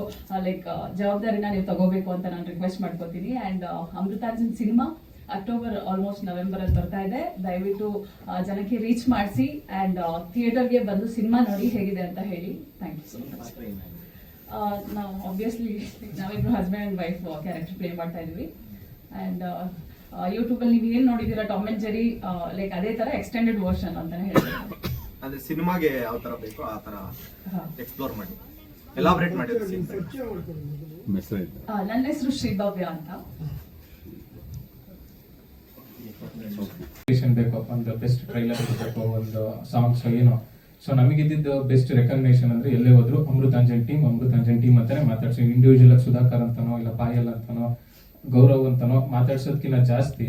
ಲೈಕ್ ಜವಾಬ್ದಾರಿನ ನೀವು ತಗೋಬೇಕು ಅಂತ ನಾನು ರಿಕ್ವೆಸ್ಟ್ ಮಾಡ್ಕೋತೀನಿ. And Amruthanjan cinema October almost November ಅಲ್ಲಿ ಬರ್ತಾ ಇದೆ. ದಯವಿಟ್ಟು ಜನಕ್ಕೆ ರೀಚ್ ಮಾಡಿಸಿ. ಅಂಡ್ ಥಿಯೇಟರ್ಗೆ ಬಂದು ಸಿನಿಮಾ ನೋಡಿ ಹೇಗಿದೆ ಅಂತ ಹೇಳಿ. ಥ್ಯಾಂಕ್ ಯು ಸೊ ಮಚ್ ನಾವು ಆಬ್ವಿಯಸ್ಲಿ ನಾವಿಬ್ರು husband and wife character play ಮಾಡ್ತಾ ಇದ್ವಿ. ಅಂಡ್ ಯೂಟ್ಯೂಬಲ್ಲಿ ನೀವು ಏನು ನೋಡಿದ್ದೀರಾ ಟಾಮ್ ಅಂಡ್ ಜೆರಿ ಲೈಕ್ ಅದೇ ಥರ ಎಕ್ಸ್ಟೆಂಡೆಡ್ ವರ್ಷನ್ ಅಂತಲೇ ಹೇಳ್ಬೋದು. ಅಂದ್ರೆ ಸಿನಿಮಾಗೆ ಯಾವ ತರ ಬೇಕೋ ಆ ತರ. ಎಕ್ಸ್ಪ್ಲೋರ್ ಮಾಡಿ. ಎಲಾಬ್ರೇಟ್ ಮಾಡಿ ನನ್ನ ಹೆಸರು ಶ್ರೀಭವ್ಯ ಅಂತ. ಬೇಕು ಒಂದು ಬೆಸ್ಟ್ ಟ್ರೈಲರ್ ಇರಬೇಕು ಒಂದು ಸಾಂಗ್ಸ್ ಏನೋ. ಸೊ ನಮಗಿದ್ದಿದ್ದು ಬೆಸ್ಟ್ ರೆಕಗ್ನೇಷನ್ ಅಂದ್ರೆ ಎಲ್ಲೇ ಹೋದ್ರು ಅಮೃತಾಂಜನ್ ಟೀಮ್ ಅಮೃತಾಂಜನ್ ಟೀಮ್ ಅಂತಾನೆ ಮಾತಾಡ್ಸೋ ಇಂಡಿವಿಜುವಲ್ ಆಗಿ ಸುಧಾಕರ್ ಅಂತನೋ ಇಲ್ಲ ಪಾಯಲ್ ಅಂತನೋ ಗೌರವ್ ಅಂತನೋ ಮಾತಾಡ್ಸೋದ್ಕಿಂತ ಜಾಸ್ತಿ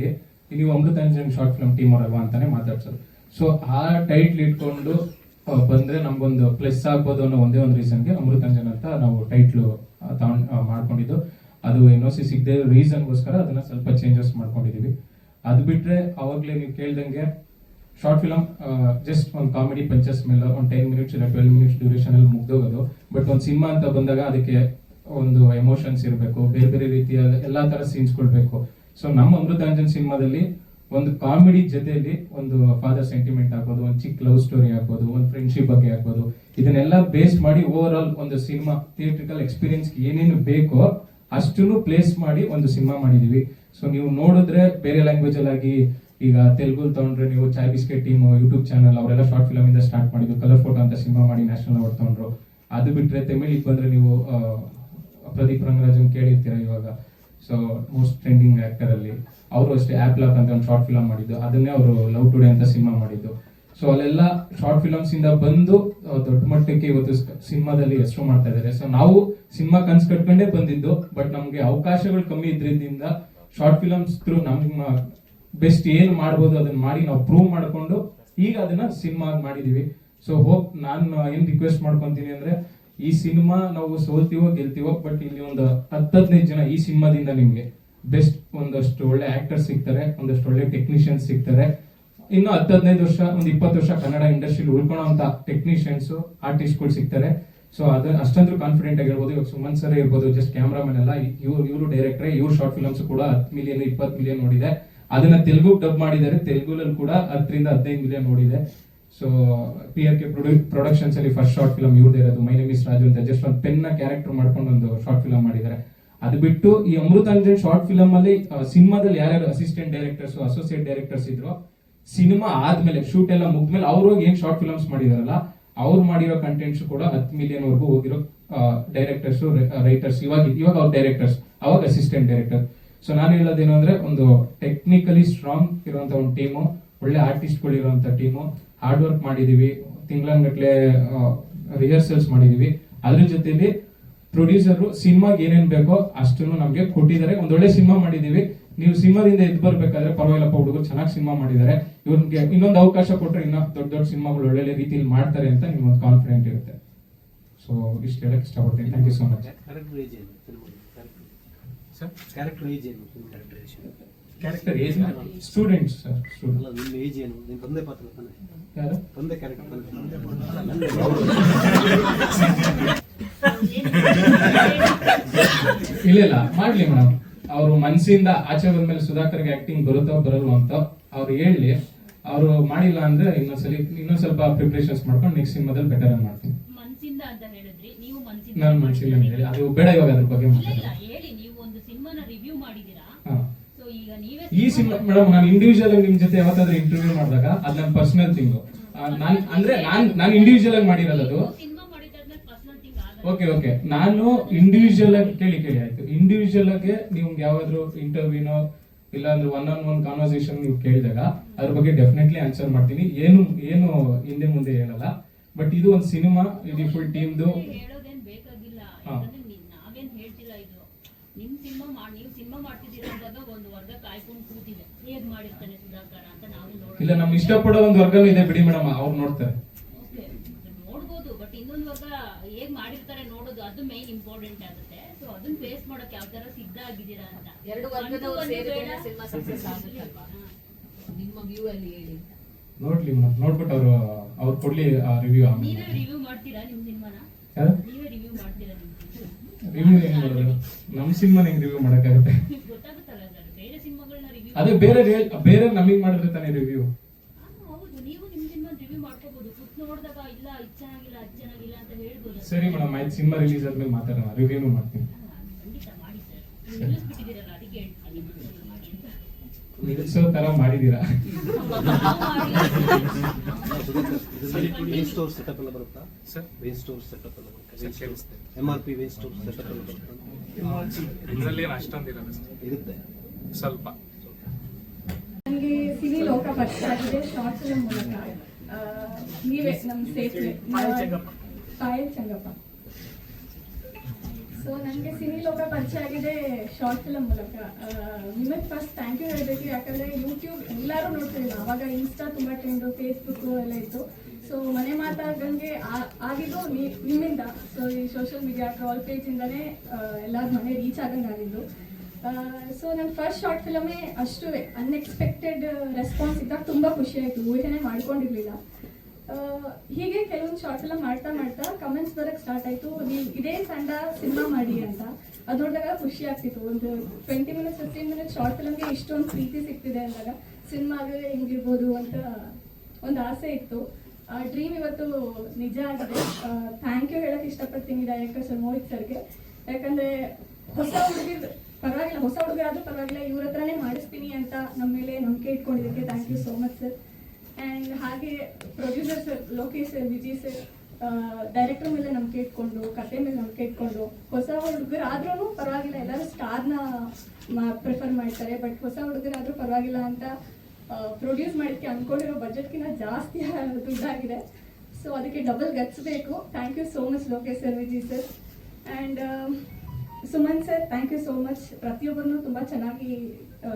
ನೀವು ಅಮೃತಾಂಜನ್ ಶಾರ್ಟ್ ಫಿಲ್ಮ್ ಟೀಮ್ ಅವರಲ್ವಾ ಅಂತಾನೆ ಮಾತಾಡ್ಸೋದು. ಸೊ ಆ ಟೈಟ್ಲ್ ಇಟ್ಕೊಂಡು ಬಂದ್ರೆ ನಮ್ಗೊಂದು ಪ್ಲಸ್ ಆಗ್ಬೋದು ಅನ್ನೋ ಒಂದೇ ಒಂದು ರೀಸನ್ಗೆ ಅಮೃತಾಂಜನ್ ಅಂತ ನಾವು ಟೈಟ್ಲು ತಗೊಂಡ್ ಮಾಡ್ಕೊಂಡಿದ್ದು. ಅದು ಎನ್ ಒ ಸಿ ಸಿಗದೆ ರೀಸನ್ಗೋಸ್ಕರ ಅದನ್ನ ಸ್ವಲ್ಪ ಚೇಂಜಸ್ ಮಾಡ್ಕೊಂಡಿದೀವಿ. ಅದು ಬಿಟ್ರೆ ಅವಾಗ್ಲೇ ನೀವು ಕೇಳ್ದಂಗೆ ಶಾರ್ಟ್ ಫಿಲಮ್ ಜಸ್ಟ್ ಒಂದು ಕಾಮಿಡಿ ಪಂಚಸ್ ಮೇಲೆ ಒಂದು ಟೆನ್ ಮಿನಿಟ್ಸ್ ಇಲ್ಲ ಟ್ವೆಲ್ ಮಿನಿಟ್ಸ್ ಡ್ಯೂರೇಷನ್ ಅಲ್ಲಿ ಮುಗ್ದೋಗೋದು. ಬಟ್ ಒಂದು ಸಿನಿಮಾ ಅಂತ ಬಂದಾಗ ಅದಕ್ಕೆ ಒಂದು ಎಮೋಷನ್ಸ್ ಇರಬೇಕು, ಬೇರೆ ಬೇರೆ ರೀತಿಯ ಎಲ್ಲಾ ತರ ಸೀನ್ಸ್ ಬೇಕು ಸೊ ನಮ್ಮ ಅಮೃತಾಂಜನ್ ಸಿನಿಮಾದಲ್ಲಿ ಒಂದು ಕಾಮಿಡಿ ಜೊತೆಯಲ್ಲಿ ಒಂದು ಫಾದರ್ ಸೆಂಟಿಮೆಂಟ್ ಆಗ್ಬೋದು, ಒಂದು ಚಿಕ್ಕ ಲವ್ ಸ್ಟೋರಿ ಆಗ್ಬೋದು, ಒಂದು ಫ್ರೆಂಡ್ಶಿಪ್ ಬಗ್ಗೆ ಆಗ್ಬೋದು. ಇದನ್ನೆಲ್ಲ ಬೇಸ್ ಮಾಡಿ ಓವರ್ ಆಲ್ ಒಂದು ಸಿನಿಮಾ ಥಿಯೇಟ್ರಿಕಲ್ ಎಕ್ಸ್ಪೀರಿಯನ್ಸ್ ಏನೇನು ಬೇಕೋ ಅಷ್ಟನ್ನು ಪ್ಲೇಸ್ ಮಾಡಿ ಒಂದು ಸಿನಿಮಾ ಮಾಡಿದೀವಿ ಸೊ ನೀವು ನೋಡಿದ್ರೆ ಬೇರೆ ಲ್ಯಾಂಗ್ವೇಜ್ ಆಗಿ ಈಗ ತೆಲುಗು ತಗೊಂಡ್ರೆ ನೀವು Chai biscuit team YouTube channel ಅವರೆಲ್ಲ ಶಾರ್ಟ್ ಫಿಲಮ್ ಇಂದ ಸ್ಟಾರ್ಟ್ ಮಾಡಿದ್ರು ಕಲರ್ ಫೋಟೋ ಅಂತ ಸಿನಿಮಾ ಮಾಡಿ ನ್ಯಾಷನಲ್ ಅವಾರ್ಡ್ ತಗೊಂಡ್ರು. ಅದು ಬಿಟ್ರೆ ತಮಿಳಿಗೆ ಬಂದ್ರೆ ನೀವು ಪ್ರದೀಪ್ ರಂಗರಾಜನ್ ಕೇಳಿರ್ತೀರ ಇವಾಗ? ಸೊ ಮೋಸ್ಟ್ ಟ್ರೆಂಡಿಂಗ್ ಆಕ್ಟರ್ ಅಲ್ಲಿ. ಅವರು ಅಷ್ಟೇ ಆಪ್ ಲಾಕ್ ಅಂತ ಒಂದು ಶಾರ್ಟ್ ಫಿಲಮ್ ಮಾಡಿದ್ದು. ಅದನ್ನೇ ಅವರು ಲವ್ ಟುಡೇ ಅಂತ ಸಿನಿಮಾ ಮಾಡಿದ್ದು. ಸೊ ಅಲ್ಲೆಲ್ಲ ಶಾರ್ಟ್ ಫಿಲಮ್ಸ್ ಇಂದ ಬಂದು ದೊಡ್ಡ ಮಟ್ಟಕ್ಕೆ ಇವತ್ತು ಸಿನಿಮಾದಲ್ಲಿ ಹೆಸರು ಮಾಡ್ತಾ ಇದ್ದಾರೆ. ಸೊ ನಾವು ಸಿನಿಮಾ ಕನ್ಸ್ ಕಟ್ಕೊಂಡೇ ಬಂದಿದ್ದು ಬಟ್ ನಮ್ಗೆ ಅವಕಾಶಗಳು ಕಮ್ಮಿ ಇದ್ರಿಂದ ಶಾರ್ಟ್ ಫಿಲಮ್ಸ್ ಥ್ರೂ ನಮ್ಮ ಬೆಸ್ಟ್ ಏನ್ ಮಾಡ್ಬೋದು ಅದನ್ನ ಮಾಡಿ ನಾವು ಪ್ರೂವ್ ಮಾಡ್ಕೊಂಡು ಈಗ ಅದನ್ನ ಸಿನಿಮಾ ಮಾಡಿದೀವಿ. ಸೊ ಹೋಪ್ ನಾನು ಏನ್ ರಿಕ್ವೆಸ್ಟ್ ಮಾಡ್ಕೊಂತೀನಿ ಅಂದ್ರೆ ಈ ಸಿನಿಮಾ ನಾವು ಸೋಲ್ತೀವೋ ಗೆಲ್ತೀವೋ ಬಟ್ ಇಲ್ಲಿ ಒಂದು ಹತ್ತು ಹದಿನೈದು ಜನ ಈ ಸಿನಿಮಾದಿಂದ ನಿಮ್ಗೆ ಬೆಸ್ಟ್ ಒಂದಷ್ಟು ಒಳ್ಳೆ ಆಕ್ಟರ್ ಸಿಗ್ತಾರೆ, ಒಂದಷ್ಟು ಒಳ್ಳೆ ಟೆಕ್ನಿಷಿಯನ್ಸ್ ಸಿಗ್ತಾರೆ. ಇನ್ನು ಹತ್ತು ಹದಿನೈದು ವರ್ಷ, ಒಂದು ಇಪ್ಪತ್ತು ವರ್ಷ ಕನ್ನಡ ಇಂಡಸ್ಟ್ರಿಲಿ ಉಳ್ಕೊಳ್ಳೋಂತ ಟೆಕ್ನಿಷಿಯನ್ಸ್, ಆರ್ಟಿಸ್ಟ್ಗಳು ಸಿಗ್ತಾರೆ. ಸೊ ಅದ ಅಷ್ಟಂದ್ರೂ ಕಾನ್ಫಿಡೆಂಟ್ ಆಗಿರ್ಬೋದು. ಇವಾಗ ಸುಮನ್ ಸರ್ ಇರ್ಬೋದು ಜಸ್ಟ್ ಕ್ಯಾಮ್ರಾಮನ್ ಎಲ್ಲ ಇವ್ರು, ಇವರು ಡೈರೆಕ್ಟ್ರೆ ಇವ್ರು ಶಾರ್ಟ್ ಫಿಲಮ್ಸ್ ಕೂಡ ಹತ್ತು ಮಿಲಿಯನ್ ಇಪ್ಪತ್ತು ಮಿಲಿಯನ್ ನೋಡಿದೆ. ಅದನ್ನ ತೆಲುಗು ಡಬ್ ಮಾಡಿದ್ದಾರೆ. ತೆಲುಗುಲಲ್ಲಿ ಕೂಡ ಹತ್ತರಿಂದ ಹದಿನೈದು ಮಿಲಿಯನ್ ನೋಡಿದೆ. So P R K productions ಅಲ್ಲಿ ಫಸ್ಟ್ ಶಾರ್ಟ್ ಫಿಲಮ್ ಇವ್ರದ್ದು ಇರೋದು. ಮೈ ನೇಮ್ ಇಸ್ ರಾಜು ಅಂತ. ಜಸ್ಟ್ ಒಂದು ಪೆನ್ನ ಕ್ಯಾರೆಕ್ಟರ್ ಮಾಡ್ಕೊಂಡು ಒಂದು ಶಾರ್ಟ್ ಫಿಲಮ್ ಮಾಡಿದ್ದಾರೆ. ಅದು ಬಿಟ್ಟು ಈ ಅಮೃತಾಂಜನ್ ಶಾರ್ಟ್ ಫಿಲಮ್ ಅಲ್ಲಿ ಸಿನಿಮಾದಲ್ಲಿ ಯಾರ್ಯಾರು ಅಸಿಸ್ಟೆಂಟ್ ಡೈರೆಕ್ಟರ್ಸ್ ಅಸೋಸಿಯೇಟ್ ಡೈರೆಕ್ಟರ್ಸ್ ಇದ್ರು, ಸಿನಿಮಾ ಆದ್ಮೇಲೆ ಶೂಟ್ ಎಲ್ಲ ಮುಗ್ದ್ಮೇಲೆ ಅವ್ರು ಹೋಗಿ ಏನ್ ಶಾರ್ಟ್ ಫಿಲಮ್ಸ್ ಮಾಡಿದಾರಲ್ಲ, ಅವ್ರು ಮಾಡಿರೋ ಕಂಟೆಂಟ್ಸ್ ಕೂಡ ಹತ್ತು ಮಿಲಿಯನ್ ವರ್ಗೂ ಹೋಗಿರೋ ಡೈರೆಕ್ಟರ್ಸ್ ರೈಟರ್ಸ್ ಇವಾಗ ಇವಾಗ ಅವ್ರ ಡೈರೆಕ್ಟರ್ಸ್ ಅವಾಗ ಅಸಿಸ್ಟೆಂಟ್ ಡೈರೆಕ್ಟರ್ ಸೊ ನಾನು ಹೇಳೋದೇನು ಅಂದ್ರೆ ಒಂದು ಟೆಕ್ನಿಕಲಿ ಸ್ಟ್ರಾಂಗ್ ಇರುವಂತ ಒಂದು ಟೀಮು ಒಳ್ಳೆ ಆರ್ಟಿಸ್ಟ್ಗಳು ಇರುವಂತ ಟೀಮು ಹಾರ್ಡ್ ವರ್ಕ್ ಮಾಡಿದೀವಿ ತಿಂಗಳಂಗಟ್ಲೆ ರಿಹರ್ಸಲ್ಸ್ ಮಾಡಿದೀವಿ. ಅದ್ರ ಜೊತೆಲಿ ಪ್ರೊಡ್ಯೂಸರ್ ಸಿನಿಮಾಗೆ ಏನೇನ್ ಬೇಕೋ ಅಷ್ಟನ್ನು ನಮಗೆ ಕೊಟ್ಟಿದ್ದಾರೆ. ಒಂದೊಳ್ಳೆ ಸಿನಿಮಾ ಮಾಡಿದೀವಿ ನೀವು ಸಿನಿಮಾದಿಂದ ಎದ್ದು ಬರಬೇಕಾದ್ರೆ ಪರವಾಗಿಲ್ಲಪ್ಪ ಹುಡುಗರು ಚೆನ್ನಾಗಿ ಸಿನಿಮಾ ಮಾಡಿದ್ದಾರೆ. ಇವ್ರಿಗೆ ಇನ್ನೊಂದು ಅವಕಾಶ ಕೊಟ್ಟರೆ ಇನ್ನೂ ದೊಡ್ಡ ದೊಡ್ಡ ಸಿನಿಮಾಗಳು ಒಳ್ಳೆ ರೀತಿಯಲ್ಲಿ ಮಾಡ್ತಾರೆ ಅಂತ ನಿಮ್ಗೆ ಒಂದು ಕಾನ್ಫಿಡೆಂಟ್ ಇರುತ್ತೆ. ಸೊ ಇಷ್ಟು ಹೇಳಕ್ ಇಷ್ಟಪಡ್ತೀನಿ. Thank you so much character age ಏನು? Character age students sir student ಅಲ್ಲ ನಿಮ್ಮ ಏಜ್ ಏನು? ನಿಮ್ಮ ತಂದೆ ಪಾತ್ರ ತಾನೆ? ತಂದೆ ಕ್ಯಾರೆಕ್ಟರ್ ಇಲ್ಲ ಇಲ್ಲ. ಮಾಡ್ಲಿ ಮೇಡಮ್. ಅವರು ಮನಸ್ಸಿಂದ ಆಚೆ ಬಂದ್ಮೇಲೆ ಸುಧಾಕರ್ಗೆ ಆಕ್ಟಿಂಗ್ ಬರುತ್ತೋ ಬರಲ್ವ ಅಂತ ಅವ್ರು ಹೇಳಿ ಅವರು ಮಾಡಿಲ್ಲ ಅಂದ್ರೆ ಇನ್ನೊಂದ್ಸಲಿ ಇನ್ನೊಂದ್ ಸ್ವಲ್ಪ ಪ್ರಿಪರೇಷನ್ಸ್ ಮಾಡ್ಕೊಂಡು ನೆಕ್ಸ್ಟ್ ಸಿನಿಮಾದಲ್ಲಿ ಬೆಟರ್ ಆಗಿ ಮಾಡ್ತೀನಿ. ಮನ್ಸಿಂದ ಅಂತ ಹೇಳಿದ್ರಿ ನೀವು ಮನ್ಸಿಂದ ನಾನು ಮನ್ಸಿಲ್ಲ ಹೇಳಿ. ಅದು ಬೇಡ ಇವಾಗ ಅದ್ರ ಬಗ್ಗೆ ಇಲ್ಲ ಹೇಳಿ ನೀವು ಒಂದು ಸಿನಿಮಾನ ರಿವ್ಯೂ ಮಾಡಿದೀರಾ ಹಾ. ಸೊ ಈಗ ನೀವೇ ಈ ಸಿನಿಮಾ ಮೇಡಮ್ ನಾನು ಇಂಡಿವಿಜುವಲ್ ಆಗಿ ನಿಮ್ ಜೊತೆ ಯಾವತ್ತಾದ್ರೂ ಇಂಟರ್ವ್ಯೂ ಮಾಡಿದಾಗ ಅದ್ ನನ್ನ ಪರ್ಸನಲ್ ಥಿಂಗ್ ನಾನು ಅಂದ್ರೆ ನಾನ್ ನಾನು ಇಂಡಿವಿಜುವಲ್ ಆಗಿ ಮಾಡಿರೋದು ಅದು ಸಿನಿಮಾ ಮಾಡಿದಾದ್ಮೇಲೆ ಪರ್ಸನಲ್ ಥಿಂಗ್ ಆಗಲ್ಲ ಓಕೆ ಓಕೆ ನಾನು ಇಂಡಿವಿಜುವಲ್ ಆಗಿ ಕೇಳಿ ಕೇಳಿ ಆಯ್ತು. ಇಂಡಿವಿಜುವಲ್ ಆಗಿ ನಿಮ್ಗೆ ಯಾವಾದ್ರೂ ಇಂಟರ್ವ್ಯೂನೋ ಇಲ್ಲ ಅಂದ್ರೆ ಒನ್ ಆನ್ ಒನ್ ಕಾನ್ವರ್ಸೇಷನ್ ನೀವು ಕೇಳಿದಾಗ ಅದ್ರ ಬಗ್ಗೆ ಡೆಫಿನೆಟ್ಲಿ ಆನ್ಸರ್ ಮಾಡ್ತೀನಿ. ಏನು ಏನು ಹಿಂದೆ ಮುಂದೆ ಹೇಳಲ್ಲ. ಬಟ್ ಇದು ಒಂದು ಸಿನಿಮಾ ಇದು ಫುಲ್ ಟೀಮ್ದು ಇಲ್ಲ ನಮ್ ಇಷ್ಟಪಡೋ ಒಂದು ವರ್ಗನೂ ಇದೆ ಬಿಡಿ ಮೇಡಮ್. ಅವ್ರು ನೋಡ್ತಾರೆ Okay, ಅದನ್ನ ನೋಡ್ಬೋದು ಬಟ್ ಇನ್ನೊಂದು ವರ್ಗ ಹೇಗ್ ಮಾಡಿರ್ತಾರೆ ನೋಡೋದು ಅದು ಮೇನ್ ಇಂಪಾರ್ಟೆಂಟ್ ಆಗುತ್ತೆ. ಸೊ ಅದನ್ನ ಫೇಸ್ ಮಾಡೋಕೆ ಯಾವ ತರ ಸಿದ್ಧ ಆಗಿದ್ದೀರಾ ಅಂತ. ಎರಡು ವರ್ಗದವರು ಒಂದು ಸೇರಿದ್ರೆ ಸಿನಿಮಾ ಸಕ್ಸಸ್ ಆಗುತ್ತಲ್ವಾ? ನಿಮ್ಮ ವ್ಯೂ ಅಲ್ಲಿ ಹೇಳಿ. ನೋಡ್ಲಿ ಮೇಡಮ್. ನೋಡ್ಬಿಟ್ಟು ಅವರು ಅವ್ರು ಕೊಡ್ಲಿ ರಿವ್ಯೂ ನೀವೇ ರಿವ್ಯೂ ಮಾಡ್ತೀರಾ ನಿಮ್ಮ ಸಿನಿಮಾನ? ನೀವೇ ರಿವ್ಯೂ ಮಾಡ್ತೀರಾ ನಿಮ್ ರಿವ್ಯೂ ಹೆಂಗ್ ಮಾಡೋದು? ನಮ್ ಸಿನಿಮಾನ ಹೆಂಗ್ ರಿವ್ಯೂ ಮಾಡಕ್ಕಾಗುತ್ತೆ. ಗೊತ್ತಾಗುತ್ತಲ್ಲ ಸರ್ ಬೇರೆ ಸಿನಿಮಾಗಳನ್ನ ರಿವ್ಯೂ ಅದೇ ಬೇರೆ ಬೇರೆ ನಮಗ್ ಮಾಡಿದ್ರೆ ತಾನೇ ರಿವ್ಯೂ ಹೌದು ನೀವು ನಿಮ್ ಸಿನಿಮಾ ರಿವ್ಯೂ ಮಾಡ್ಕೋಬಹುದು ಕೂತ್ ನೋಡಿದಾಗ ಇಲ್ಲ ಇದು ಚೆನ್ನಾಗಿಲ್ಲ ಅದು ಚೆನ್ನಾಗಿಲ್ಲ ಅಂತ ಹೇಳ್ಬೋದು ಸರಿ ಮೇಡಮ್, ಆಯ್ತು, ಸಿನಿಮಾ ರಿಲೀಸ್ ಆದ್ಮೇಲೆ ಮಾತಾಡೋಣ ರಿವ್ಯೂನು ಮಾಡ್ತೀನಿ. ನಿಲ್ಸೋ ತರ ಮಾಡಿದೀರಾ ಸ್ಟೋರ್ ಸೆಟಪ್ ಬರುತ್ತಾ ಸರ್ ಸ್ಟೋರ್ ಸೆಟಪ್ ಬರುತ್ತಾ ಆರ್ ಸ್ಟೋರ್ ಬರುತ್ತಾ ಇದರಲ್ಲಿ ಅಷ್ಟೊಂದಿರೋದು ಇರುತ್ತೆ ಸ್ವಲ್ಪ ಪಾಯಲ್ ಚಂಗಪ್ಪ ಸೊ ನನಗೆ ಸಿನಿ ಲೋಕ ಪರಿಚಯ ಆಗಿದೆ ಶಾರ್ಟ್ ಫಿಲಮ್ ಮೂಲಕ. ನಿಮಗೆ ಫಸ್ಟ್ ಥ್ಯಾಂಕ್ ಯು ಹೇಳಬೇಕು. ಯಾಕಂದರೆ ಯೂಟ್ಯೂಬ್ ಎಲ್ಲರೂ ನೋಡ್ತಿರಲಿಲ್ಲ ಆವಾಗ ಇನ್ಸ್ಟಾ ತುಂಬ ಟ್ರೆಂಡು ಫೇಸ್ಬುಕ್ಕು ಎಲ್ಲ ಇತ್ತು. ಸೊ ಮನೆ ಮಾತಾಡ್ದಂಗೆ ಆಗಿದ್ದು ನಿಮ್ಮಿಂದ. ಸೊ ಈ ಸೋಷಿಯಲ್ ಮೀಡಿಯಾ ಟ್ರಾಲ್ ಪೇಜಿಂದನೇ ಎಲ್ಲರ ಮನೆ ರೀಚ್ ಆಗಂಗೆ ಆಗಿದ್ದು. ಸೊ ನನ್ನ ಫಸ್ಟ್ ಶಾರ್ಟ್ ಫಿಲಮೇ ಅಷ್ಟು ಅನ್ಎಕ್ಸ್ಪೆಕ್ಟೆಡ್ ರೆಸ್ಪಾನ್ಸ್ ಇದ್ದಾಗ ತುಂಬ ಖುಷಿ ಆಯಿತು. ಊಹೆನೇ ಮಾಡ್ಕೊಂಡಿರ್ಲಿಲ್ಲ. ಹೀಗೆ ಕೆಲವೊಂದು ಶಾರ್ಟ್ ಎಲ್ಲ ಮಾಡ್ತಾ ಮಾಡ್ತಾ ಕಮೆಂಟ್ಸ್ ಬರಕ್ಕೆ ಸ್ಟಾರ್ಟ್ ಆಯ್ತು. ನೀವು ಇದೇ ತಂಡ ಸಿನಿಮಾ ಮಾಡಿ ಅಂತ. ಅದು ನೋಡಿದಾಗ ಖುಷಿ ಆಗ್ತಿತ್ತು. ಒಂದು twenty minutes fifteen minutes short ಫಿಲಮ್ಗೆ ಇಷ್ಟೊಂದು ಪ್ರೀತಿ ಸಿಗ್ತಿದೆ ಅಂದಾಗ ಸಿನಿಮಾ ಆಗಲೇ ಹೆಂಗಿರ್ಬೋದು ಅಂತ ಒಂದು ಆಸೆ ಇತ್ತು. ಆ ಡ್ರೀಮ್ ಇವತ್ತು ನಿಜ ಆಗಿದೆ. ಥ್ಯಾಂಕ್ ಯು ಹೇಳಕ್ಕೆ ಇಷ್ಟಪಡ್ತೀನಿ ಡೈರೆಕ್ಟರ್ ಸರ್ ಮೋಹಿತ್ ಸರ್ಗೆ. ಯಾಕಂದ್ರೆ ಹೊಸ ಹುಡುಗಿರ್ ಪರವಾಗಿಲ್ಲ, ಹೊಸ ಹುಡುಗ ಆದ್ರೂ ಪರವಾಗಿಲ್ಲ, ಇವ್ರ ಹತ್ರನೇ ಮಾಡಿಸ್ತೀನಿ ಅಂತ ನಮ್ಮ ಮೇಲೆ ನಂಬಿಕೆ ಇಟ್ಕೊಂಡಿದ್ದಕ್ಕೆ thank you so much sir and ಹಾಗೆ producer sir Lokesh sir Vijay sir director ಮೇಲೆ ನಂಬಿಕೆ ಇಟ್ಕೊಂಡು ಕತೆ ಮೇಲೆ ನಂಬಿಕೆ ಇಟ್ಕೊಂಡು, ಹೊಸ ಹುಡುಗರು ಆದ್ರೂ ಪರವಾಗಿಲ್ಲ. ಎಲ್ಲರೂ ಸ್ಟಾರ್ನ ಪ್ರಿಫರ್ ಮಾಡ್ತಾರೆ. ಬಟ್ ಹೊಸ ಹುಡುಗರಾದ್ರೂ ಪರವಾಗಿಲ್ಲ ಅಂತ ಪ್ರೊಡ್ಯೂಸ್ ಮಾಡೋಕ್ಕೆ ಅಂದ್ಕೊಂಡಿರೋ ಬಜೆಟ್ಗಿಂತ ಜಾಸ್ತಿ ದುಡ್ಡಾಗಿದೆ ಸೊ ಅದಕ್ಕೆ double ಗಚ್ಚಬೇಕು thank you so much Lokesh sir Vijay sir and Suman sir thank you so much ಪ್ರತಿಯೊಬ್ಬರನ್ನು ತುಂಬ ಚೆನ್ನಾಗಿ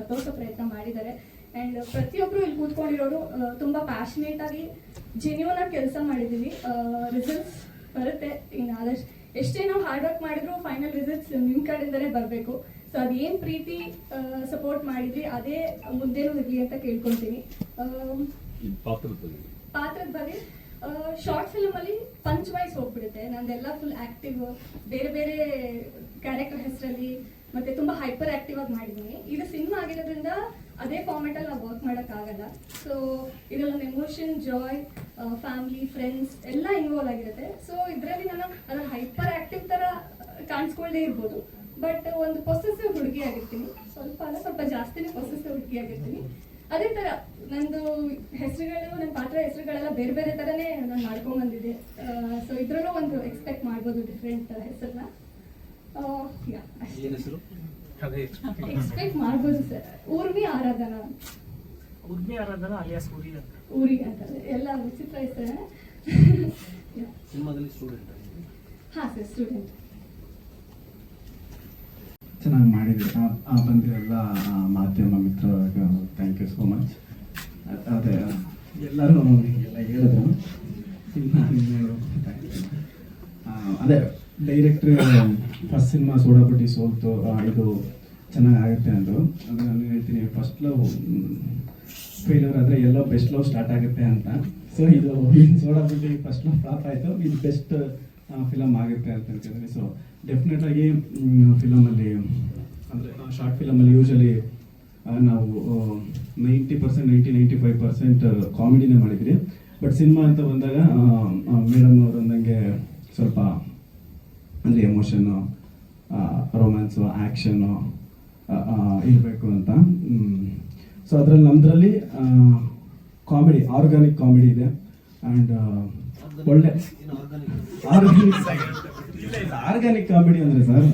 ತೋರಿಸೋ ಪ್ರಯತ್ನ ಮಾಡಿದ್ದಾರೆ. ಆ್ಯಂಡ್ ಪ್ರತಿಯೊಬ್ಬರು ಇಲ್ಲಿ ಕೂತ್ಕೊಂಡಿರೋರು ತುಂಬ ಪ್ಯಾಷನೇಟ್ ಆಗಿ ಜೆನ್ಯೂನ್ ಆಗಿ ಕೆಲಸ ಮಾಡಿದ್ದೀವಿ ರಿಸಲ್ಟ್ಸ್ ಬರುತ್ತೆ. ಇನ್ನು ಆದಷ್ಟು ಎಷ್ಟೇ ನಾವು ಹಾರ್ಡ್ ವರ್ಕ್ ಮಾಡಿದ್ರು ಫೈನಲ್ ರಿಸಲ್ಟ್ಸ್ ನಿಮ್ಮ ಕಡೆಯಿಂದಲೇ ಬರಬೇಕು. ಸೊ ಅದೇನು ಪ್ರೀತಿ ಸಪೋರ್ಟ್ ಮಾಡಿದ್ರಿ ಅದೇ ಮುಂದೇನೂ ಇರಲಿ ಅಂತ ಕೇಳ್ಕೊತೀನಿ ಪಾತ್ರದ ಬಗ್ಗೆ. ಶಾರ್ಟ್ ಫಿಲ್ಮ್ ಅಲ್ಲಿ ಪಂಚ್ ವೈಸ್ ಹೋಗ್ಬಿಡುತ್ತೆ. ನಂದೆಲ್ಲ ಫುಲ್ ಆಕ್ಟಿವ್ ಬೇರೆ ಬೇರೆ ಕ್ಯಾರೆಕ್ಟರ್ ಹೆಸರಲ್ಲಿ ಮತ್ತೆ ತುಂಬಾ ಹೈಪರ್ ಆಕ್ಟಿವ್ ಆಗಿ ಮಾಡಿದ್ದೀನಿ. ಇದು ಸಿನಿಮಾ ಆಗಿರೋದ್ರಿಂದ ಅದೇ ಫಾರ್ಮೆಟ್ ಅಲ್ಲಿ ನಾವು ವರ್ಕ್ ಆಗಲ್ಲ. ಸೊ ಇದರಲ್ಲಿ ಒಂದು ಎಮೋಷನ್ ಜಾಯ್ ಫ್ಯಾಮಿಲಿ ಫ್ರೆಂಡ್ಸ್ ಎಲ್ಲ ಇನ್ವಾಲ್ವ್ ಆಗಿರುತ್ತೆ. ಸೊ ಇದರಲ್ಲಿ ನಾನು ಅದ್ರ ಹೈಪರ್ ಆಕ್ಟಿವ್ ತರ ಕಾಣಿಸ್ಕೊಳ್ಳದೆ ಇರ್ಬೋದು. ಬಟ್ ಒಂದು ಪೊಸೆಸಿವ್ ಹುಡುಗಿ ಆಗಿರ್ತೀನಿ. ಸ್ವಲ್ಪ ಅಲ್ಲ, ಸ್ವಲ್ಪ ಜಾಸ್ತಿನೇ ಪೊಸೆಸಿವ್ ಹುಡುಗಿ ಆಗಿರ್ತೀನಿ. ಅದೇ ತರ ನಂದು ಹೆಸರುಗಳು ನನ್ನ ಪಾತ್ರ ಹೆಸರುಗಳೆಲ್ಲ ಬೇರೆ ಬೇರೆ ತರನೇ ನಾನು ಮಾಡ್ಕೊಂಡ್ ಬಂದಿದ್ದೆ ಸೊ ಇದ್ರಲ್ಲೂ ಒಂದು ಎಕ್ಸ್ಪೆಕ್ಟ್ ಮಾಡ್ಬೋದು ಡಿಫ್ರೆಂಟ್ ಹೆಸರನ್ನ. ಎಕ್ಸ್ಪೆಕ್ಟ್ ಮಾಡ್ಬೋದು ಸರ್ ಊರ್ವಿ ಆರಾಧನಾ ಉರ್ಮಿ ಆರಾಧನ ಅಲಿಯಾಸ್ ಊರಿ ಅಂತ. ಊರಿಗೆ ಅಂತ. ಎಲ್ಲ ವಿಚಿತ್ರ ಹೆಸರೇ. ಸಿನಿಮಾದಲ್ಲಿ ಸ್ಟೂಡೆಂಟ್ ಹಾ ಸರ್ ಸ್ಟೂಡೆಂಟ್ ಚೆನ್ನಾಗಿ ಮಾಡಿದ್ರಿ ಆ- ಬಂದಿರಲ್ಲ ಮಾಧ್ಯಮ ಮಿತ್ರ ಥ್ಯಾಂಕ್ ಯು ಸೋ ಮಚ್ ಅದೇ ಎಲ್ಲರೂ ಎಲ್ಲ ಹೇಳಿದ್ರು. ಇನ್ನು ಅದೇ ಡೈರೆಕ್ಟ್ರ್ ಫಸ್ಟ್ ಸಿನಿಮಾ ಸೋಡಾಪಟ್ಟಿ ಸೋಲ್ತು ಆ, ಇದು ಚೆನ್ನಾಗಿ ಆಗುತ್ತೆ ಅಂದರು. ಅಂದರೆ ನಾನು ಹೇಳ್ತೀನಿ ಫಸ್ಟ್ ಲವ್ ಫೇಲ್ಯೂರ್ ಆದರೆ ಎಲ್ಲೋ ಬೆಸ್ಟ್ ಲವ್ ಸ್ಟಾರ್ಟ್ ಆಗುತ್ತೆ ಅಂತ. ಸೊ ಇದು ಸೋಡಾಪಟ್ಟಿ ಫಸ್ಟ್ ಲವ್ ಫ್ಲಾಪ್ ಆಯಿತು ಇದು ಬೆಸ್ಟ್ ಫಿಲಮ್ ಆಗುತ್ತೆ ಅಂತ ಹೇಳ್ತಿದ್ದೀನಿ. ಸೊ ಡೆಫಿನೆಟಾಗಿ ಫಿಲಮಲ್ಲಿ ಅಂದರೆ ಶಾರ್ಟ್ ಫಿಲಮಲ್ಲಿ ಯೂಶಲಿ ನಾವು ninety percent ninety ninety five percent ಕಾಮಿಡಿನೇ ಮಾಡಿದ್ರಿ ಬಟ್ ಸಿನಿಮಾ ಅಂತ ಬಂದಾಗ ಮೇಡಮ್ ಅವರು ಅಂದಂಗೆ ಸ್ವಲ್ಪ ಅಂದರೆ ಎಮೋಷನ್ನು ರೊಮ್ಯಾನ್ಸು ಆ್ಯಕ್ಷನು ಇರಬೇಕು ಅಂತ. ಸೊ ಅದರಲ್ಲಿ ನಮ್ಮದ್ರಲ್ಲಿ ಕಾಮಿಡಿ ಆರ್ಗಾನಿಕ್ ಕಾಮಿಡಿ ಇದೆ. ಆ್ಯಂಡ್ ಒಳ್ಳೆ ಆರ್ಗಾನಿಕ್ ಆರ್ಗಾನಿಕ್ ಕಾಮಿಡಿ ಅಂದರೆ ಸರ್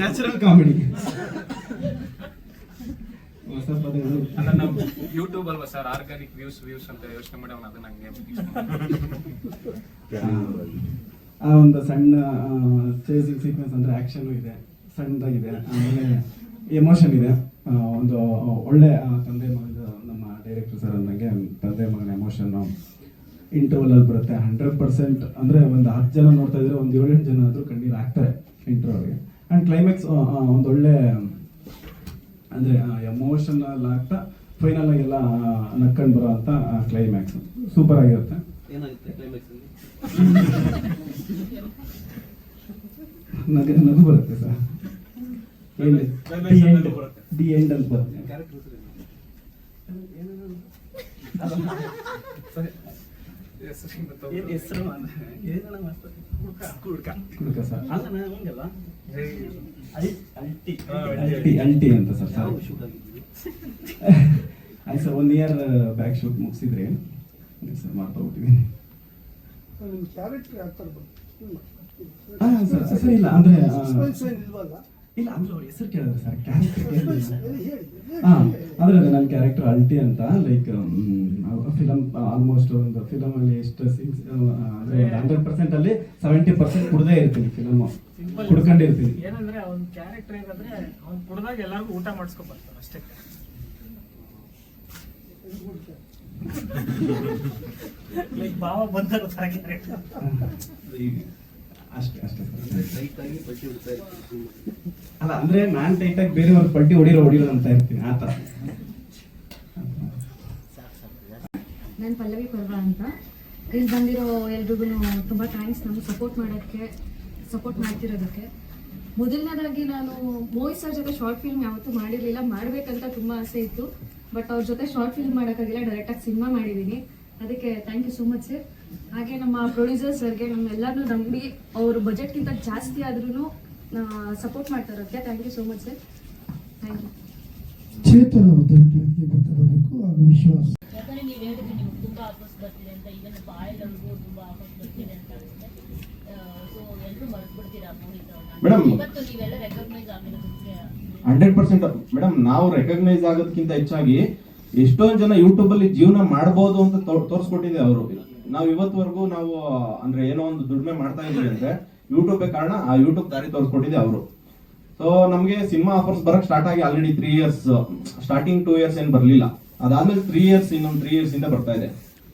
ನ್ಯಾಚುರಲ್ ಕಾಮಿಡಿ ಅಲ್ಲ ನಾವು ಯೂಟ್ಯೂಬ್ ಅಲ್ವಾ ಸರ್ ಆರ್ಗಾನಿಕ್ ವ್ಯೂಸ್ ವ್ಯೂಸ್ ಅಂತ ಯೋಚನೆ ಮಾಡಿ ಅವ್ನು ಅದನ್ನ ಹಂಗೆ ಆ ಒಂದು ಸಣ್ಣ ಚೇಸಿಂಗ್ ಸೀಕ್ವೆನ್ಸ್ ಅಂದರೆ ಆ್ಯಕ್ಷನು ಇದೆ ಸಣ್ಣದಾಗಿದೆ ಆಮೇಲೆ ಎಮೋಷನ್ ಇದೆ. ಒಂದು ಒಳ್ಳೆ ತಂದೆ ಮಗದ ನಮ್ಮ ಡೈರೆಕ್ಟರ್ ಸರ್ ಅಂದಂಗೆ ತಂದೆ ಮಗನ ಎಮೋಷನ್ ಇಂಟರ್ವಲ್ ಅಲ್ಲಿ ಬರುತ್ತೆ. ಹಂಡ್ರೆಡ್ ಪರ್ಸೆಂಟ್ ಅಂದರೆ ಒಂದು ಹತ್ತು ಜನ ನೋಡ್ತಾ ಇದ್ರೆ ಒಂದು ಏಳೆಂಟು ಜನ ಆದರೂ ಕಣ್ಣೀರು ಹಾಕ್ತಾರೆ ಇಂಟರ್ವಲ್ಗೆ ಆ್ಯಂಡ್ ಕ್ಲೈಮ್ಯಾಕ್ಸ್ ಒಂದೊಳ್ಳೆ ಅಂದರೆ ಎಮೋಷನಲ್ ಆಗ್ತಾ ಫೈನಲ್ ಆಗಿ ಎಲ್ಲ ನಕ್ಕೊಂಡು ಬರೋ ಅಂತ ಕ್ಲೈಮ್ಯಾಕ್ಸ್ ಸೂಪರ್ ಆಗಿರುತ್ತೆ. ಏನಾಗುತ್ತೆ ನಗು ನಗು ಬರುತ್ತೆ ಸರ್. ದಿ ಎಂಡ್ ಅಂತ ಬರುತ್ತೆ. ಅಲ್ಟಿ. ಅಲ್ಟಿ. ಅಲ್ಟಿ ಅಂತ ಸರ್ ಸರ್ ಶೂಟ್ ಆಯ್ತು sir one year back shoot ಮುಗಿಸಿದ್ರಿ. Sir ಮಾಡ್ಕೊಬಿಟ್ಟಿದ್ದೀನಿ ನಿಮ್ಮ ಕ್ಯಾರೆಕ್ಟರ್ ಸರ್ ಸರ್ ಇಲ್ಲ ಅಂದ್ರೆ ಇಲ್ಲ ಅಂದ್ರೆ ಅವ್ರ ಹೆಸರು ಕೇಳಿದ್ರೆ ಸರ್ ಕ್ಯಾರೆಕ್ಟರ್ ಹಾ ಅಂದ್ರೆ ಅದೇ ನನ್ನ ಕ್ಯಾರೆಕ್ಟರ್ ಅಲ್ಟಿ ಅಂತ ಲೈಕ್ ಫಿಲಮ್ ಆಲ್ಮೋಸ್ಟ್ ಒಂದು ಫಿಲಮ್ ಅಲ್ಲಿ ಎಷ್ಟು ಸಿಂಗ್ಸ್ ಅಂದ್ರೆ ಹಂಡ್ರೆಡ್ ಪರ್ಸೆಂಟ್ ಅಲ್ಲಿ ಸೆವೆಂಟಿ ಪರ್ಸೆಂಟ್ ಕುಡ್ದೇ ಇರ್ತೀನಿ ಫಿಲಮ್ ಕುಡ್ಕೊಂಡಿರ್ತೀನಿ. ಏನಂದ್ರೆ ಅವ್ನ ಕ್ಯಾರೆಕ್ಟರ್ ಏನಂದ್ರೆ ಅವ್ನು ಕುಡ್ದಾಗ ಎಲ್ಲರಿಗೂ ಊಟ ಮಾಡಿಸ್ಕೊಂಡ್ ಬರ್ತಾನೆ ಅಷ್ಟೇ ಲೈಕ್ ಭಾವ ಬಂದರು ಅಷ್ಟೇ ಅಲ್ಲ ಅಂದ್ರೆ ನಾನ್ ಟೈಟ್ ಆಗಿ ಬೇರೆಯವ್ರ ಪಟ್ಟಿ ಹೊಡಿರೋ ಹೊಡಿರೋ ಅಂತ ಇರ್ತೀನಿ ಆತರ ನಾನು ಪಲ್ಲವಿ ಪರ್ವ ಅಂತ. ಇಲ್ಲಿ ಬಂದಿರೋ ಎಲ್ರಿಗೂ ತುಂಬ ಥ್ಯಾಂಕ್ಸ್ ನಮಗೆ ಸಪೋರ್ಟ್ ಮಾಡೋಕ್ಕೆ ಸಪೋರ್ಟ್ ಮಾಡ್ತಿರೋದಕ್ಕೆ. ಮೊದಲನೇದಾಗಿ ನಾನು ಮೋಹಿತ್ ಸರ್ ಜೊತೆ ಶಾರ್ಟ್ ಫಿಲ್ಮ್ ಯಾವತ್ತೂ ಮಾಡಿರಲಿಲ್ಲ. ಮಾಡಬೇಕಂತ ತುಂಬ ಆಸೆ ಇತ್ತು. ಬಟ್ ಅವ್ರ ಜೊತೆ ಶಾರ್ಟ್ ಫಿಲ್ಮ್ ಮಾಡೋಕ್ಕಾಗಿಲ್ಲ ಡೈರೆಕ್ಟಾಗಿ ಸಿನಿಮಾ ಮಾಡಿದ್ದೀನಿ ಅದಕ್ಕೆ thank you so much sir ಹಾಗೆ ನಮ್ಮ ಪ್ರೊಡ್ಯೂಸರ್ ಸರ್ಗೆ ನಮ್ಮೆಲ್ಲರನ್ನೂ ನಂಬಿ ಅವ್ರ ಬಜೆಟ್ಗಿಂತ ಜಾಸ್ತಿ ಆದ್ರೂ ಸಪೋರ್ಟ್ ಮಾಡ್ತಾ ಇರೋದಕ್ಕೆ thank you so much sir thank you ಚೇತನ ಗೊತ್ತಾಗಬೇಕು ಹಾಗೂ ವಿಶ್ವಾಸ. ಯಾಕಂದ್ರೆ ನೀವು ಹೇಳಿದ್ರಿ ನಿಮ್ಗೆ ತುಂಬಾ ಆಫರ್ಸ್ ಬರ್ತಿದೆ ಅಂತ ಈವನ್ ಬಾಯಲ್ಗೂ ತುಂಬಾ ಆಫರ್ಸ್ ಬರ್ತಿದೆ ಅಂತ ಆಗುತ್ತೆ ಸೊ ಎಲ್ಲರೂ ಮರ್ತು ಬಿಡ್ತೀರಾ ಮೋಹಿತ್. ಅವ್ರನ್ನ ಇವತ್ತು ನೀವೆಲ್ಲ ರೆಕಗ್ನೈಸ್ ಹಂಡ್ರೆಡ್ ಪರ್ಸೆಂಟ್ ಮೇಡಮ್, ನಾವು ರೆಕಗ್ನೈಸ್ ಆಗೋದಕ್ಕಿಂತ ಹೆಚ್ಚಾಗಿ ಎಷ್ಟೊಂದು ಜನ ಯೂಟ್ಯೂಬ್ ಅಲ್ಲಿ ಜೀವನ ಮಾಡ್ಬೋದು ಅಂತ ತೋರಿಸ್ಕೊಟ್ಟಿದೆ ಅವರು. ನಾವು ಇವತ್ತವರೆಗೂ ನಾವು, ಅಂದ್ರೆ ಏನೋ ಒಂದು ದುಡಿಮೆ ಮಾಡ್ತಾ ಇದ್ದೀವಿ ಅಂದ್ರೆ ಯೂಟ್ಯೂಬ್ ಕಾರಣ ಆ ಯೂಟ್ಯೂಬ್ ದಾರಿ ತೋರಿಸ್ಕೊಟ್ಟಿದೆ ಅವರು. ಸೊ ನಮಗೆ ಸಿನಿಮಾ ಆಫರ್ಸ್ ಬರಕ್ ಸ್ಟಾರ್ಟ್ ಆಗಿ already three years starting two years ಏನು ಬರಲಿಲ್ಲ. ಅದಾದ್ಮೇಲೆ ತ್ರೀ ಇಯರ್ಸ್ ಇನ್ನೊಂದು ತ್ರೀ ಇಯರ್ಸ್ ಇಂದ ಬರ್ತಾ ಇದೆ.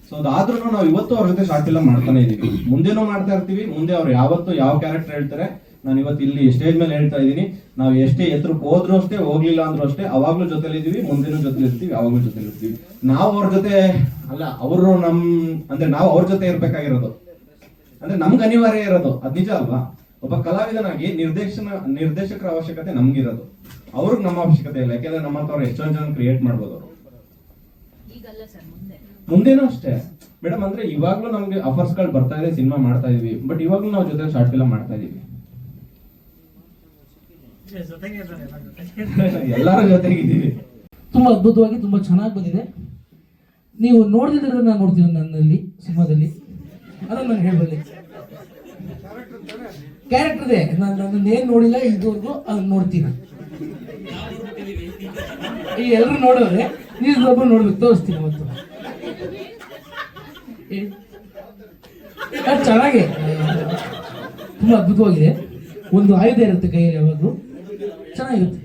ಸೊ ಅದಾದ್ರೂ ನಾವು ಇವತ್ತು ಅವ್ರ ಜೊತೆ ಶಾರ್ಟ್ ಫಿಲಮ್ ಮಾಡ್ತಾನೆ ಇದೀವಿ. ಮುಂದೆನೂ ಮಾಡ್ತಾ ಇರ್ತೀವಿ, ಮುಂದೆ ಅವ್ರು ಯಾವತ್ತು ಯಾವ ಕ್ಯಾರೆಕ್ಟರ್ ಹೇಳ್ತಾರೆ ನಾನು ಇವತ್ತು ಇಲ್ಲಿ ಸ್ಟೇಜ್ ಮೇಲೆ ಹೇಳ್ತಾ ಇದ್ದೀನಿ. ನಾವು ಎಷ್ಟೇ ಎತ್ತರಕ್ಕೆ ಹೋದ್ರು ಅಷ್ಟೇ ಹೋಗ್ಲಿಲ್ಲ ಅಂದ್ರೂ ಅಷ್ಟೇ ಅವಾಗ್ಲೂ ಜೊತೆಲಿ ಇದೀವಿ ಮುಂದೆನೂ ಜೊತೆಲಿ ಇರ್ತೀವಿ ಅವಾಗ್ಲೂ ಜೊತೆಲಿ ಇರ್ತೀವಿ. ನಾವು ಅವ್ರ ಜೊತೆ ಅಲ್ಲ ಅವರು ನಮ್ ಅಂದ್ರೆ ನಾವು ಅವ್ರ ಜೊತೆ ಇರ್ಬೇಕಾಗಿರೋದು. ಅಂದ್ರೆ ನಮ್ಗೆ ಅನಿವಾರ್ಯ ಇರೋದು. ಅದ್ ನಿಜ ಅಲ್ವಾ? ಒಬ್ಬ ಕಲಾವಿದನಾಗಿ ನಿರ್ದೇಶನ ನಿರ್ದೇಶಕರ ಅವಶ್ಯಕತೆ ನಮ್ಗಿರೋದು. ಅವ್ರಿಗೆ ನಮ್ಮ ಅವಶ್ಯಕತೆ ಇಲ್ಲ. ಯಾಕೆಂದ್ರೆ ನಮ್ಮಂತವ್ರು ಎಷ್ಟೊಂದು ಜನ ಕ್ರಿಯೇಟ್ ಮಾಡ್ಬೋದು ಅವರು. ಮುಂದೇನೂ ಅಷ್ಟೇ. ಮೇಡಮ್ ಅಂದ್ರೆ ಇವಾಗ್ಲೂ ನಮ್ಗೆ ಆಫರ್ಸ್ಗಳು ಬರ್ತಾ ಇದೆ ಸಿನಿಮಾ ಮಾಡ್ತಾ ಇದೀವಿ. ಬಟ್ ಇವಾಗ್ಲೂ ನಾವು ಜೊತೆ ಶಾರ್ಟ್ ಫಿಲಮ್ ಮಾಡ್ತಾ ಇದೀವಿ. ಎಲ್ಲಾರ ಜೊತೆಗಿದ್ದೀವಿ. ತುಂಬಾ ಅದ್ಭುತವಾಗಿ ತುಂಬಾ ಚೆನ್ನಾಗಿ ಬಂದಿದೆ. ನೀವು ನೋಡ್ದಿದ್ರೆ ನಾನು ನೋಡ್ತೀನಿ ನನ್ನಲ್ಲಿ ಸಿನಿಮಾದಲ್ಲಿ. ಅದನ್ನ ನಾನು ಹೇಳಬಲ್ಲೆ. ಕ್ಯಾರೆಕ್ಟರ್ ಇದೆ. ನಾನು ನನ್ನ ಏನು ನೋಡಿಲ್ಲ ಇದುವರೆಗೂ ಅದನ್ನ ನೋಡ್ತೀನಿ. ಈ ಎಲ್ಲರೂ ನೋಡೋರೆ ನೀವು ಸ್ವಲ್ಪ ನೋಡ್ಬೇಕು ತೋರಿಸ್ತೀನಿ ಅದು ಚೆನ್ನಾಗಿ. ತುಂಬ ಅದ್ಭುತವಾಗಿದೆ. ಒಂದು ಆಯುಧ ಇರುತ್ತೆ ಕೈಯಲ್ಲಿ ಯಾವಾಗಲೂ. ಚೆನ್ನಾಗಿರುತ್ತೆ.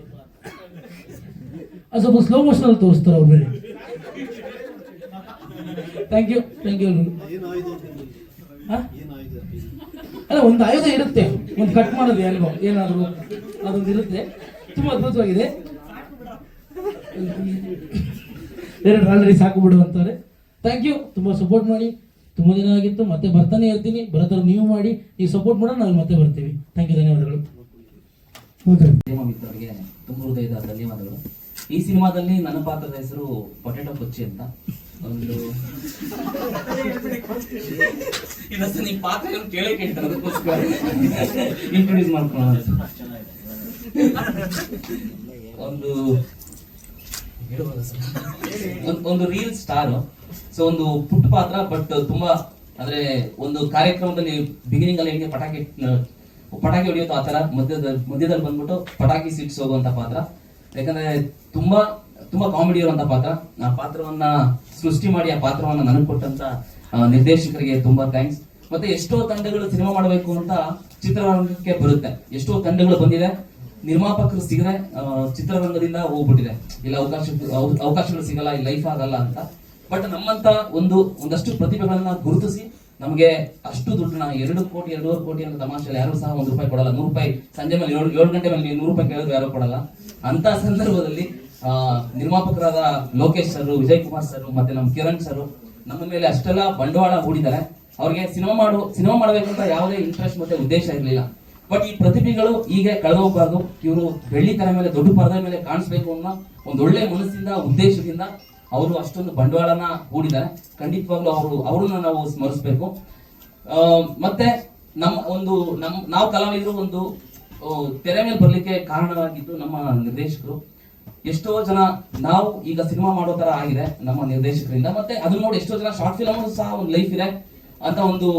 ಅದು ಸ್ವಲ್ಪ ಸ್ಲೋ ಮೋಷನ್ ಅಲ್ಲಿ ತೋರಿಸ್ತಾರೆ ಅವ್ರ ಮೇಲೆ ಥ್ಯಾಂಕ್ ಯು ಥ್ಯಾಂಕ್ ಯು ಅಲ್ಲ ಒಂದು ಆಯುಧ ಇರುತ್ತೆ. ಒಂದು ಕಟ್ ಮಾಡೋದು ಯಾರಿಗೋ ಏನಾದ್ರು ಅದೊಂದು ಇರುತ್ತೆ. ತುಂಬ ಅದ್ಭುತವಾಗಿದೆ. ಎರಡು ಆಲ್ರೆಡಿ ಸಾಕು ಬಿಡು ಅಂತಾರೆ. ಥ್ಯಾಂಕ್ ಯು ತುಂಬ ಸಪೋರ್ಟ್ ಮಾಡಿ. ತುಂಬ ದಿನ ಆಗಿತ್ತು. ಮತ್ತೆ ಬರ್ತಾನೆ ಇರ್ತೀನಿ. ಬರೋದ್ರ ನೀವು ಮಾಡಿ. ನೀವು ಸಪೋರ್ಟ್ ಮಾಡೋಣ ನಾವು ಮತ್ತೆ ಬರ್ತೀವಿ. ಥ್ಯಾಂಕ್ ಯು ಧನ್ಯವಾದಗಳು. ಮಿತ್ರರಿಗೆ ತುಂಬ ಹೃದಯದ ಧನ್ಯವಾದಗಳು. ಈ ಸಿನಿಮಾದಲ್ಲಿ ನನ್ನ ಪಾತ್ರದ ಹೆಸರು ಪೊಟೆಟೊ ಕೊಚ್ಚಿ ಅಂತ. ಒಂದು ಇನ್ನೊಂದ್ಸಲ ನಿಮ್ ಪಾತ್ರ ಕೇಳೇ ಅದಕ್ಕೋಸ್ಕರ. ಇಂಟ್ರೊಡ್ಯೂಸ್ ಮಾಡ್ಕೊಳ್ಳೋಣ ಒಂದು? ಒಂದ್- ರೀಲ್ ಸ್ಟಾರ್ ಸೊ ಒಂದು ಪುಟ್ಟ ಪಾತ್ರ ಬಟ್ ತುಂಬಾ ಅಂದ್ರೆ ಒಂದು ಕಾರ್ಯಕ್ರಮದಲ್ಲಿ ಬಿಗಿನಿಂಗ್ ಅಲ್ಲಿ ಹೆಂಗೆ ಪಟಾಕಿ ಪಟಾಕಿ ಹೊಡೆಯುತ್ತೋ ಆ ತರ ಮಧ್ಯದಲ್ಲಿ ಮಧ್ಯದಲ್ಲಿ ಬಂದ್ಬಿಟ್ಟು ಪಟಾಕಿ ಸಿಟ್ಸ್ ಹೋಗುವಂತ ಪಾತ್ರ. ಯಾಕಂದ್ರೆ ತುಂಬಾ ತುಂಬಾ ಕಾಮಿಡಿ ಇರುವಂತ ಪಾತ್ರ. ಆ ಪಾತ್ರವನ್ನ ಸೃಷ್ಟಿ ಮಾಡಿ ಆ ಪಾತ್ರವನ್ನ ನನಗೆ ಕೊಟ್ಟಂತ ನಿರ್ದೇಶಕರಿಗೆ ತುಂಬಾ ಥ್ಯಾಂಕ್ಸ್ ಮತ್ತೆ ಎಷ್ಟೋ ತಂಡಗಳು ಸಿನಿಮಾ ಮಾಡಬೇಕು ಅಂತ ಚಿತ್ರರಂಗಕ್ಕೆ ಬರುತ್ತೆ. ಎಷ್ಟೋ ತಂಡಗಳು ಬಂದಿದೆ. ನಿರ್ಮಾಪಕರು ಸಿಗದೆ ಚಿತ್ರರಂಗದಿಂದ ಹೋಗ್ಬಿಟ್ಟಿದೆ. ಇಲ್ಲ ಅವಕಾಶ ಅವ- ಅವಕಾಶಗಳು ಸಿಗಲ್ಲ ಲೈಫ್ ಆಗಲ್ಲ ಅಂತ. ಬಟ್ ನಮ್ಮಂತ ಒಂದು, ಒಂದಷ್ಟು ಪ್ರತಿಭೆಗಳನ್ನ ಗುರುತಿಸಿ ನಮಗೆ ಅಷ್ಟು ದುಡ್ಡನ್ನ ಎರಡು ಕೋಟಿ, ಎರಡೂವರೆ ಕೋಟಿ ಅಂತ ತಮಾಷೆಯಲ್ಲಿ ಯಾರು ಸಹ ಒಂದು ರೂಪಾಯಿ ಕೊಡಲ್ಲ. ನೂರು ರೂಪಾಯಿ ಸಂಜೆ ಮೇಲೆ ಏಳು ಏಳು ಗಂಟೆ ಮೇಲೆ ನೀವು ನೂರು ರೂಪಾಯಿ ಕೇಳಿದ್ರು ಯಾರು ಕೊಡಲ್ಲ. ಅಂತ ಸಂದರ್ಭದಲ್ಲಿ ನಿರ್ಮಾಪಕರಾದ ಲೋಕೇಶ್ ಸರ್ ವಿಜಯ್ ಕುಮಾರ್ ಸರ್ ಮತ್ತೆ ನಮ್ಮ ಕಿರಣ್ ಸರ್ ನಮ್ಮ ಮೇಲೆ ಅಷ್ಟೆಲ್ಲ ಬಂಡವಾಳ ಹೂಡಿದ್ದಾರೆ. ಅವ್ರಿಗೆ ಸಿನಿಮಾ ಮಾಡು, ಸಿನಿಮಾ ಮಾಡಬೇಕಂತ ಯಾವುದೇ ಇಂಟ್ರೆಸ್ಟ್ ಮತ್ತೆ ಉದ್ದೇಶ ಇರಲಿಲ್ಲ. ಬಟ್ ಈ ಪ್ರತಿಭೆಗಳು ಹೀಗೆ ಕಳೆದೋಗ್ಬಾರ್ದು. ಇವರು ಬೆಳ್ಳಿ ತರ ಮೇಲೆ, ದೊಡ್ಡ ಪರದ ಮೇಲೆ ಕಾಣಿಸ್ಬೇಕು ಅನ್ನೋ ಒಂದು ಒಳ್ಳೆ ಮನಸ್ಸಿಂದ, ಉದ್ದೇಶದಿಂದ ಅವರು ಅಷ್ಟೊಂದು ಬಂಡವಾಳನ ಹೂಡಿದ್ದಾರೆ. ಖಂಡಿತವಾಗ್ಲೂ ಅವರು ಅವ್ರನ್ನ ನಾವು ಸ್ಮರಿಸ್ಬೇಕು. ಮತ್ತೆ ನಮ್ಮ ಒಂದು ನಮ್ ನಾವು ಕಲಾವಿದರು ಒಂದು ತೆರೆ ಮೇಲೆ ಬರ್ಲಿಕ್ಕೆ ಕಾರಣವಾಗಿದ್ದು ನಮ್ಮ ನಿರ್ದೇಶಕರು. ಎಷ್ಟೋ ಜನ ನಾವು ಈಗ ಸಿನಿಮಾ ಮಾಡೋ ತರ ಆಗಿದೆ ನಮ್ಮ ನಿರ್ದೇಶಕರಿಂದ. ಮತ್ತೆ ಅದನ್ನ ನೋಡಿ ಎಷ್ಟೋ ಜನ ಶಾರ್ಟ್ ಫಿಲಮ್ ಸಹ ಒಂದು ಲೈಫ್ ಇದೆ ಅಂತ ಒಂದು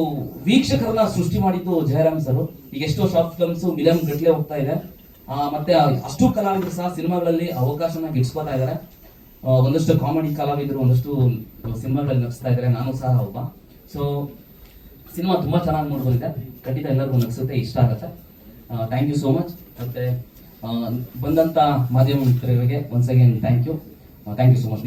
ವೀಕ್ಷಕರನ್ನ ಸೃಷ್ಟಿ ಮಾಡಿದ್ದು ಜಯರಾಮ್ ಸರ್. ಈಗ ಎಷ್ಟೋ ಶಾರ್ಟ್ ಫಿಲಮ್ಸ್ ಮಿಲಿಯನ್ ಗಟ್ಲೆ ಹೋಗ್ತಾ ಇದೆ. ಮತ್ತೆ ಅಷ್ಟು ಕಲಾವಿದರು ಸಹ ಸಿನಿಮಾಗಳಲ್ಲಿ ಅವಕಾಶನ ಗಿಟ್ಸ್ಕೊತಾ ಇದ್ದಾರೆ. ಒಂದಷ್ಟು ಕಾಮಿಡಿ ಕಲಾವಿದರು, ಒಂದಷ್ಟು ಸಿನಿಮಾಗಳಲ್ಲಿ ನಗಿಸ್ತಾ ಇದ್ದಾರೆ, ನಾನು ಸಹ ಒಬ್ಬ. ಸೊ ಸಿನಿಮಾ ತುಂಬ ಚೆನ್ನಾಗಿ ಮೂಡಿ ಖಂಡಿತ ಎಲ್ಲರಿಗೂ ನಗಿಸುತ್ತೆ, ಇಷ್ಟ ಆಗುತ್ತೆ. ಥ್ಯಾಂಕ್ ಯು ಸೋ ಮಚ್ ಮತ್ತೆ ಬಂದಂತ ಮಾಧ್ಯಮ ಮಿತ್ರರಿಗೆ once again thank you thank you so much